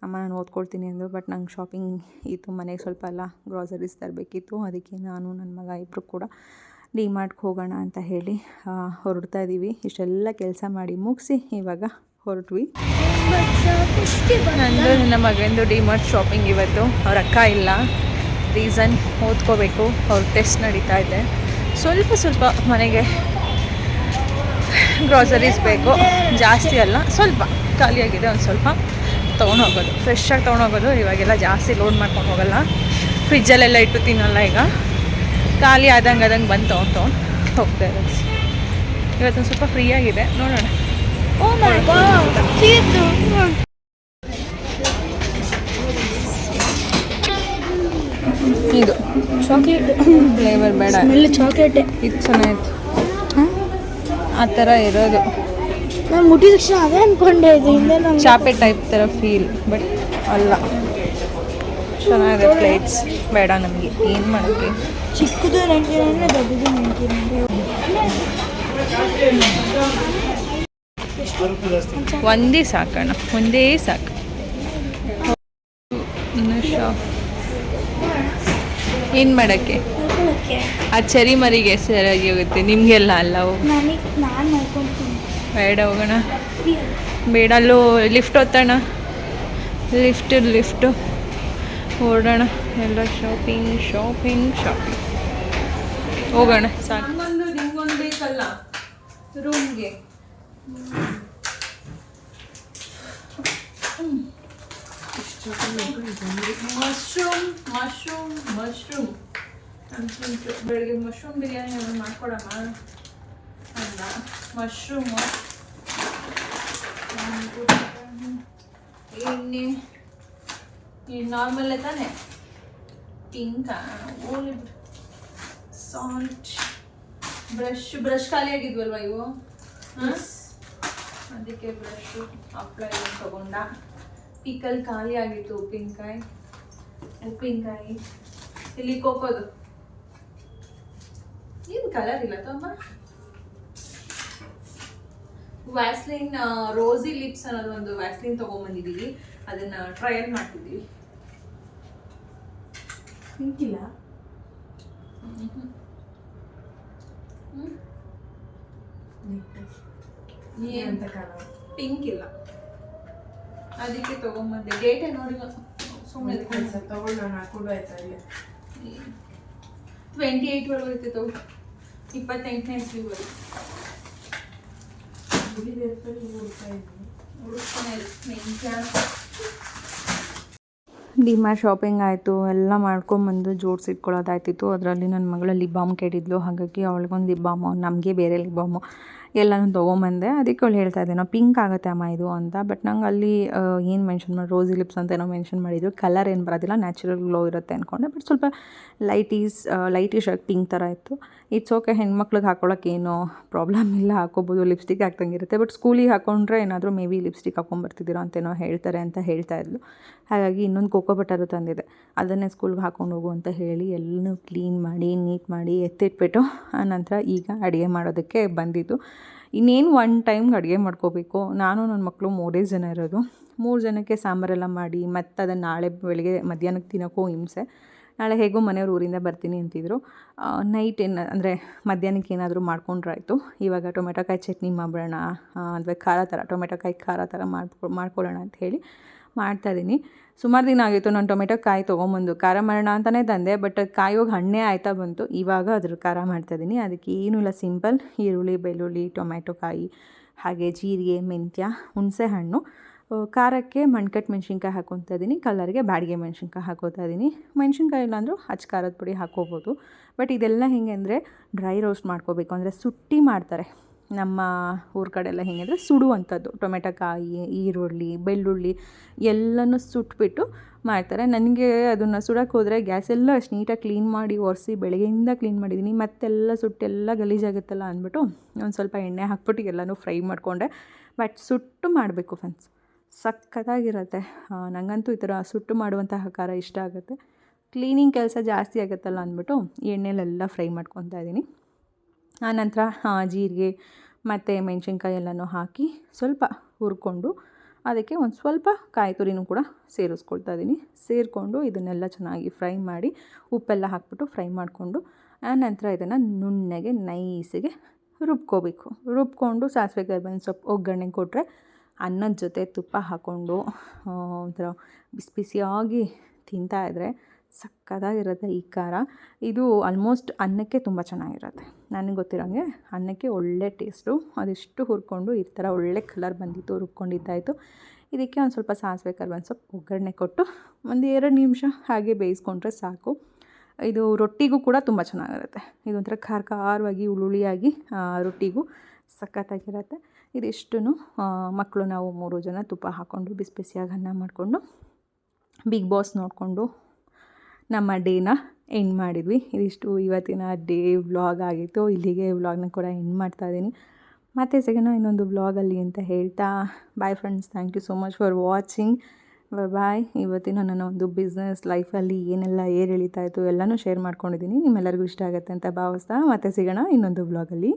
ಅಮ್ಮ ನಾನು ಓದ್ಕೊಳ್ತೀನಿ ಅಂದರು ಬಟ್ ನಂಗೆ ಶಾಪಿಂಗ್ ಇತ್ತು ಮನೆಗೆ ಸ್ವಲ್ಪ ಎಲ್ಲ ಗ್ರಾಸರೀಸ್ ತರಬೇಕಿತ್ತು. ಅದಕ್ಕೆ ನಾನು ನನ್ನ ಮಗ ಇಬ್ಬರು ಕೂಡ ಡಿ ಮಾರ್ಟ್ಗೆ ಹೋಗೋಣ ಅಂತ ಹೇಳಿ ಹೊರಡ್ತಾ ಇದ್ದೀವಿ ಇಷ್ಟೆಲ್ಲ ಕೆಲಸ ಮಾಡಿ ಮುಗಿಸಿ ಇವಾಗ ಹೊರಟ್ವಿ. ನಂದು ನನ್ನ ಮಗಂದು ಡಿ ಮಾರ್ಟ್ ಶಾಪಿಂಗ್ ಇವತ್ತು. ಅವ್ರ ಅಕ್ಕ ಇಲ್ಲ. ರೀಸನ್ ಓದ್ಕೋಬೇಕು. ಅವ್ರ ಟೆಸ್ಟ್ ನಡೀತಾ ಇದೆ. ಸ್ವಲ್ಪ ಸ್ವಲ್ಪ ಮನೆಗೆ ಗ್ರಾಸರೀಸ್ ಬೇಕು. ಜಾಸ್ತಿ ಅಲ್ಲ ಸ್ವಲ್ಪ ಖಾಲಿಯಾಗಿದೆ ಒಂದು ಸ್ವಲ್ಪ. ತೊಗೊಂಡೋಗೋದು. ಫ್ರೆಶ್ಶಾಗಿ ತೊಗೊಂಡೋಗೋದು. ಇವಾಗೆಲ್ಲ ಜಾಸ್ತಿ ಲೋಡ್ ಮಾಡ್ಕೊಂಡು ಹೋಗಲ್ಲ. ಫ್ರಿಜ್ಜಲ್ಲೆಲ್ಲ ಇಟ್ಟು ತಿನ್ನಲ್ಲ ಈಗ. ಖಾಲಿ ಆದಂಗೆ ಅದಂಗೆ ಬಂದು ತೊಗೊಂಡು ತೊಗೊಂಡು ಹೋಗ್ತಾ ಇರೋದು. ಇವತ್ತೊಂದು ಸ್ವಲ್ಪ ಫ್ರೀ ಆಗಿದೆ. ನೋಡೋಣ ಓ ಮೈ ಗಾಡ್ ಇದು ಚಾಕ್ಲೇಟ್ ಫ್ಲೇವರ್ ಬೇಡ ಸ್ಮೆಲ್ ಚಾಕ್ಲೇಟ್. ಇದು ಚೆನ್ನಾಗಿತ್ತು. ಆ ಥರ ಇರೋದು. ನಾನು ಮುಟ್ಟಿದ ತಕ್ಷಣ ಅದೇ ಅನ್ಕೊಂಡೆ ಇದು ಹಿಂದೆ ನಂಗೆ ಚಾಪೆ ಟೈಪ್ ಥರ ಫೀಲ್ ಬಟ್ ಅಲ್ಲ. ಚೆನ್ನಾಗಿದೆ ಪ್ಲೇಟ್ಸ್ ಬೇಡ ನಮಗೆ ಏನು ಮಾಡೋಕ್ಕೆ? ಚಿಕ್ಕದು ನೈಂಟಿ ನೈನ್ ದೊಡ್ಡದು ನೈಂಟಿ ನೈನ್ ಒಂದೇ ಸಾಕಣ್ಣ ಒಂದೇ ಸಾಕು ಇನ್ನು ಶಾಪ್ ಏನು ಮಾಡೋಕ್ಕೆ? ಆ ಚರಿ ಮರಿಗೆ ಸರಿಯಾಗಿ ಹೋಗುತ್ತೆ. ನಿಮಗೆಲ್ಲ ಅಲ್ಲ ಬೇಡ ಹೋಗೋಣ. ಬೇಡ ಅಲ್ಲೂ ಲಿಫ್ಟ್ ಒತ್ತೋಣ. Lift lift. ಓಡೋಣ. ಎಲ್ಲ ಶಾಪಿಂಗ್ ಶಾಪಿಂಗ್ ಶಾಪಿಂಗ್. ಹೋಗೋಣ ಸಾಕು. ರೂಮ್ಗೆ. Mushroom mushroom mushroom. ಬೆಳಗ್ಗೆ ಮಶ್ರೂಮ್ ಬಿರಿಯಾನಿ ಏನಾದ್ರು ಮಾಡ್ಕೊಡಮ್ಮ? ಅಲ್ಲ ಮಶ್ರೂಮು. ಎಣ್ಣೆ. ಈ ನಾರ್ಮಲ್ಲೇ ತಾನೆ? ಪಿಂಕ ಓಲಿ ಸಾಲ್ಟ್ ಬ್ರಷ್ ಬ್ರಷ್ ಖಾಲಿ ಆಗಿದ್ವಲ್ವಾ ಇವು? ಹಾಂ ಅದಕ್ಕೆ ಬ್ರಷ್ ಅಪ್ಲೈ ತಗೊಂಡ. ಪಿಕಲ್ ಖಾಲಿ ಆಗಿತ್ತು ಉಪ್ಪಿನಕಾಯಿ. ಉಪ್ಪಿನಕಾಯಿ. ಇಲ್ಲಿ ಕೋಕೋದು. ಏನು ಕಲರ್ ಇಲ್ಲ ತಮ್ಮ? ವ್ಯಾಸ್ಲಿನ್ ರೋಸಿ ಲಿಪ್ಸ್ ಅನ್ನೋದು ಒಂದು ವ್ಯಾಸ್ಲಿನ್ ತೊಗೊಂಬಂದಿದ್ದೀವಿ ಅದನ್ನ ಟ್ರಯಲ್ ಮಾಡ್ತಿದ್ದೀವಿ ಕಲರ್ ಪಿಂಕ್ ಇಲ್ಲ. ಅದಕ್ಕೆ ತಗೊಂಬಂದೆ. ಡೇಟೆ ನೋಡಿಲ್ಲ ಸುಮ್ಮನೆ ಟ್ವೆಂಟಿ ಏಯ್ಟ್ ಒಳಗೆ ಐತೆ ತಗೋ. ಇಪ್ಪತ್ತೆಂಟನೇ ಇಸ್ವಿ ಒಳಗೆ ಡಿಮಾರ್ಟ್ ಶಾಪಿಂಗ್ ಆಯಿತು ಎಲ್ಲ ಮಾಡ್ಕೊಂಬಂದು ಜೋಡಿಸಿಟ್ಕೊಳ್ಳೋದಾಯ್ತಿತ್ತು ಅದರಲ್ಲಿ ನನ್ನ ಮಗಳು ಲಿಬಾಮ್ ಬಾಮ್ ಕೇಳಿದ್ಲು. ಹಾಗಾಗಿ ಅವಳಿಗೊಂದು ಲಿಪ್ ಬಾಮು ನಮಗೆ ಬೇರೆ ಲಿಬ್ ಬಾಮು ಎಲ್ಲನೂ ತೊಗೊಂಬಂದೆ. ಅದಕ್ಕೆ ಅವಳು ಹೇಳ್ತಾ ಇದ್ದೆ, ನಾವು ಪಿಂಕ್ ಆಗುತ್ತೆ ಅಮ್ಮ ಇದು ಅಂತ. ಬಟ್ ನಂಗೆ ಅಲ್ಲಿ ಏನು ಮೆನ್ಷನ್ ಮಾಡಿ ರೋಸಿ ಲಿಪ್ಸ್ ಅಂತ ಏನೋ ಮೆನ್ಷನ್ ಮಾಡಿದ್ರು. ಕಲರ್ ಏನು ಬರೋದಿಲ್ಲ ನ್ಯಾಚುರಲ್ ಗ್ಲೋ ಇರುತ್ತೆ ಅಂದ್ಕೊಂಡೆ ಬಟ್ ಸ್ವಲ್ಪ ಲೈಟೀಸ್ ಲೈಟಿಶ್ ಆಗಿ ಪಿಂಕ್ ಥರ ಇತ್ತು. ಇಟ್ಸ್ ಓಕೆ ಹೆಣ್ಮಕ್ಳಿಗೆ ಹಾಕೊಳ್ಳೋಕೆ ಏನೋ ಪ್ರಾಬ್ಲಮ್ ಇಲ್ಲ. ಹಾಕೋಬೋದು ಲಿಪ್ಸ್ಟಿಕ್ ಹಾಕ್ದಂಗಿರುತ್ತೆ ಬಟ್ ಸ್ಕೂಲಿಗೆ ಹಾಕೊಂಡ್ರೆ ಏನಾದರೂ ಮೇ ಬಿ ಲಿಪ್ಸ್ಟಿಕ್ ಹಾಕೊಂಡ್ಬರ್ತಿದ್ದೀರೋ ಅಂತೇನೋ ಹೇಳ್ತಾರೆ ಅಂತ ಹೇಳ್ತಾ ಇದ್ಲು. ಹಾಗಾಗಿ ಇನ್ನೊಂದು ಕೋಕೋ ಬಟರು ತಂದಿದೆ. ಅದನ್ನೇ ಸ್ಕೂಲ್ಗೆ ಹಾಕೊಂಡು ಹೋಗು ಅಂತ ಹೇಳಿ ಎಲ್ಲನೂ ಕ್ಲೀನ್ ಮಾಡಿ, ನೀಟ್ ಮಾಡಿ ಎತ್ತಿಟ್ಬಿಟ್ಟು ಆನಂತರ ಈಗ ಅಡುಗೆ ಮಾಡೋದಕ್ಕೆ ಬಂದಿದ್ದು. ಇನ್ನೇನು ಒನ್ ಟೈಮ್ಗೆ ಅಡುಗೆ ಮಾಡ್ಕೋಬೇಕು. ನಾನು ನನ್ನ ಮಕ್ಕಳು ಮೂರೇ ಜನ ಇರೋದು. ಮೂರು ಜನಕ್ಕೆ ಸಾಂಬಾರೆಲ್ಲ ಮಾಡಿ ಮತ್ತು ಅದನ್ನು ನಾಳೆ ಬೆಳಗ್ಗೆ ಮಧ್ಯಾಹ್ನಕ್ಕೆ ತಿನ್ನೋಕ್ಕೂ ಹಿಂಸೆ. ನಾಳೆ ಹೇಗೋ ಮನೆಯವ್ರ ಊರಿಂದ ಬರ್ತೀನಿ ಅಂತಿದ್ರು. ನೈಟ್ ಏನು, ಅಂದರೆ ಮಧ್ಯಾಹ್ನಕ್ಕೆ ಏನಾದರೂ ಮಾಡ್ಕೊಂಡ್ರಾಯ್ತು. ಇವಾಗ ಟೊಮೆಟೊಕಾಯಿ ಚಟ್ನಿ ಮಾಡ್ಬಿಡೋಣ ಅಂದರೆ ಖಾರ ಥರ ಟೊಮೆಟೊಕಾಯಿ ಖಾರ ಥರ ಮಾಡ್ಕೊ, ಮಾಡ್ಕೊಳ್ಳೋಣ ಅಂತ ಹೇಳಿ ಮಾಡ್ತಾಯಿದ್ದೀನಿ ಸುಮಾರು ದಿನ ಆಗಿತ್ತು ನಾನು ಟೊಮೆಟೊ ಕಾಯಿ ತೊಗೊಂಬಂದು. ಖಾರ ಮಾಡೋಣ ಅಂತಲೇ ತಂದೆ ಬಟ್ ಕಾಯೋಗಿ ಹಣ್ಣೇ ಆಯ್ತಾ ಬಂತು. ಇವಾಗ ಅದ್ರ ಖಾರ ಮಾಡ್ತಾಯಿದ್ದೀನಿ ಅದಕ್ಕೆ ಏನೂ ಇಲ್ಲ, ಸಿಂಪಲ್ ಈರುಳ್ಳಿ, ಬೆಳ್ಳುಳ್ಳಿ ಟೊಮೆಟೊ ಕಾಯಿ, ಹಾಗೆ ಜೀರಿಗೆ, ಮೆಂತ್ಯ, ಹುಣಸೆ ಹಣ್ಣು. ಖಾರಕ್ಕೆ ಮಣ್ಕಟ್ಟು ಮೆಣಸಿನ್ಕಾಯಿ ಹಾಕೊತಾ ಇದ್ದೀನಿ. ಕಲರ್ಗೆ ಬ್ಯಾಡಿಗೆ ಮೆಣಸಿನ್ಕಾಯಿ ಹಾಕೋತಾ ಇದ್ದೀನಿ. ಮೆಣಸಿನ್ಕಾಯಿ ಇಲ್ಲಾಂದ್ರೂ ಹಚ್ಚ ಖಾರದ ಪುಡಿ ಹಾಕೋಬೋದು. ಬಟ್ ಇದೆಲ್ಲ ಹೆಂಗೆ ಅಂದರೆ ಡ್ರೈ ರೋಸ್ಟ್ ಮಾಡ್ಕೋಬೇಕು. ಅಂದರೆ ಸುಟ್ಟಿ ಮಾಡ್ತಾರೆ. ನಮ್ಮ ಊರ ಕಡೆ ಎಲ್ಲ ಹೆಂಗಂದರೆ ಸುಡುವಂಥದ್ದು. ಟೊಮೆಟೊಕಾಯಿ ಈರುಳ್ಳಿ, ಬೆಳ್ಳುಳ್ಳಿ ಎಲ್ಲನೂ ಸುಟ್ಬಿಟ್ಟು ಮಾಡ್ತಾರೆ. ನನಗೆ ಅದನ್ನು ಸುಡೋಕೆ ಹೋದರೆ ಗ್ಯಾಸ್ ಎಲ್ಲ ಅಷ್ಟು ನೀಟಾಗಿ ಕ್ಲೀನ್ ಮಾಡಿ ಒರೆಸಿ ಬೆಳಗ್ಗೆಯಿಂದ ಕ್ಲೀನ್ ಮಾಡಿದ್ದೀನಿ. ಮತ್ತೆಲ್ಲ ಸುಟ್ಟೆಲ್ಲ ಗಲೀಜಾಗುತ್ತಲ್ಲ ಅಂದ್ಬಿಟ್ಟು ಒಂದು ಸ್ವಲ್ಪ ಎಣ್ಣೆ ಹಾಕ್ಬಿಟ್ಟು ಎಲ್ಲನೂ ಫ್ರೈ ಮಾಡಿಕೊಂಡೆ. ಬಟ್ ಸುಟ್ಟು ಮಾಡಬೇಕು ಫ್ರೆಂಡ್ಸ್ ಸಖತ್ತಾಗಿರುತ್ತೆ. ನನಗಂತೂ ಈ ಥರ ಸುಟ್ಟು ಮಾಡುವಂತಹ ಖಾರ ಇಷ್ಟ ಆಗುತ್ತೆ. ಕ್ಲೀನಿಂಗ್ ಕೆಲಸ ಜಾಸ್ತಿ ಆಗುತ್ತಲ್ಲ ಅಂದ್ಬಿಟ್ಟು ಎಣ್ಣೆಲೆಲ್ಲ ಫ್ರೈ ಮಾಡ್ಕೊತಾ ಇದ್ದೀನಿ ಆನಂತರ ಜೀರಿಗೆ ಮತ್ತು ಮೆಣಸಿನ್ಕಾಯಿ ಎಲ್ಲನೂ ಹಾಕಿ ಸ್ವಲ್ಪ ಹುರ್ಕೊಂಡು ಅದಕ್ಕೆ ಒಂದು ಸ್ವಲ್ಪ ಕಾಯಿ ತುರಿನೂ ಕೂಡ ಸೇರಿಸ್ಕೊಳ್ತಾ ಇದ್ದೀನಿ. ಸೇರಿಕೊಂಡು ಇದನ್ನೆಲ್ಲ ಚೆನ್ನಾಗಿ ಫ್ರೈ ಮಾಡಿ ಉಪ್ಪೆಲ್ಲ ಹಾಕ್ಬಿಟ್ಟು ಫ್ರೈ ಮಾಡಿಕೊಂಡು ಆನಂತರ ಇದನ್ನು ನುಣ್ಣಗೆ ನೈಸಿಗೆ ರುಬ್ಕೋಬೇಕು. ರುಬ್ಕೊಂಡು ಸಾಸಿವೆ ಕರಿಬೇವಿನ ಸೊಪ್ಪು ಒಗ್ಗರಣೆ ಕೊಟ್ಟರೆ ಅನ್ನದ ಜೊತೆ ತುಪ್ಪ ಹಾಕ್ಕೊಂಡು ಒಂಥರ ಬಿಸಿ ಬಿಸಿಯಾಗಿ ತಿಂತಾಯಿದ್ರೆ ಸಕ್ಕತ್ತಾಗಿರುತ್ತೆ ಈ ಖಾರ. ಇದು ಆಲ್ಮೋಸ್ಟ್ ಅನ್ನಕ್ಕೆ ತುಂಬ ಚೆನ್ನಾಗಿರುತ್ತೆ. ನನಗೆ ಗೊತ್ತಿರೋಂಗೆ ಅನ್ನಕ್ಕೆ ಒಳ್ಳೆ ಟೇಸ್ಟು ಅದೆಷ್ಟು ಹುರ್ಕೊಂಡು ಈ ಥರ ಒಳ್ಳೆ ಕಲರ್ ಬಂದಿತ್ತು ಹುರ್ಕೊಂಡಿದ್ದಾಯಿತು ಇದಕ್ಕೆ ಒಂದು ಸ್ವಲ್ಪ ಸಾಸಿವೆ ಕರ್ಬೇವಿನ ಸೊಪ್ಪು ಒಗ್ಗರಣೆ ಕೊಟ್ಟು ಒಂದು ಎರಡು ನಿಮಿಷ ಹಾಗೆ ಬೇಯಿಸ್ಕೊಂಡ್ರೆ ಸಾಕು. ಇದು ರೊಟ್ಟಿಗೂ ಕೂಡ ತುಂಬ ಚೆನ್ನಾಗಿರುತ್ತೆ. ಇದೊಂಥರ ಖಾರ ಖಾರವಾಗಿ ಹುಳುಳಿಯಾಗಿ ರೊಟ್ಟಿಗೂ ಸಖತ್ತಾಗಿರುತ್ತೆ ಇದಿಷ್ಟು ಮಕ್ಕಳು ನಾವು ಮೂರು ಜನ ತುಪ್ಪ ಹಾಕ್ಕೊಂಡು ಬಿಸಿ ಬಿಸಿಯಾಗಿ ಅನ್ನ ಮಾಡಿಕೊಂಡು ಬಿಗ್ ಬಾಸ್ ನೋಡಿಕೊಂಡು ನಮ್ಮ ಡೇನ ಎಂಡ್ ಮಾಡಿದ್ವಿ. ಇದಿಷ್ಟು ಇವತ್ತಿನ ಡೇ ವ್ಲಾಗ್ ಆಗಿತ್ತು. ಇಲ್ಲಿಗೆ ವ್ಲಾಗ್ನ ಕೂಡ ಎಂಡ್ ಮಾಡ್ತಾ ಇದ್ದೀನಿ. ಮತ್ತೆ ಸಿಗೋಣ ಇನ್ನೊಂದು ವ್ಲಾಗಲ್ಲಿ ಅಂತ ಹೇಳ್ತಾ bye friends thank you so much for watching bye ಇವತ್ತಿನ ನನ್ನ ಒಂದು ಬಿಸ್ನೆಸ್ ಲೈಫಲ್ಲಿ ಏನೆಲ್ಲ ಏರಿಳಿತಾಯಿತು ಎಲ್ಲನೂ ಶೇರ್ ಮಾಡ್ಕೊಂಡಿದ್ದೀನಿ. ನಿಮ್ಮೆಲ್ಲರಿಗೂ ಇಷ್ಟ ಆಗುತ್ತೆ ಅಂತ ಭಾವಿಸ್ತಾ, ಮತ್ತೆ ಸಿಗೋಣ ಇನ್ನೊಂದು ವ್ಲಾಗಲ್ಲಿ.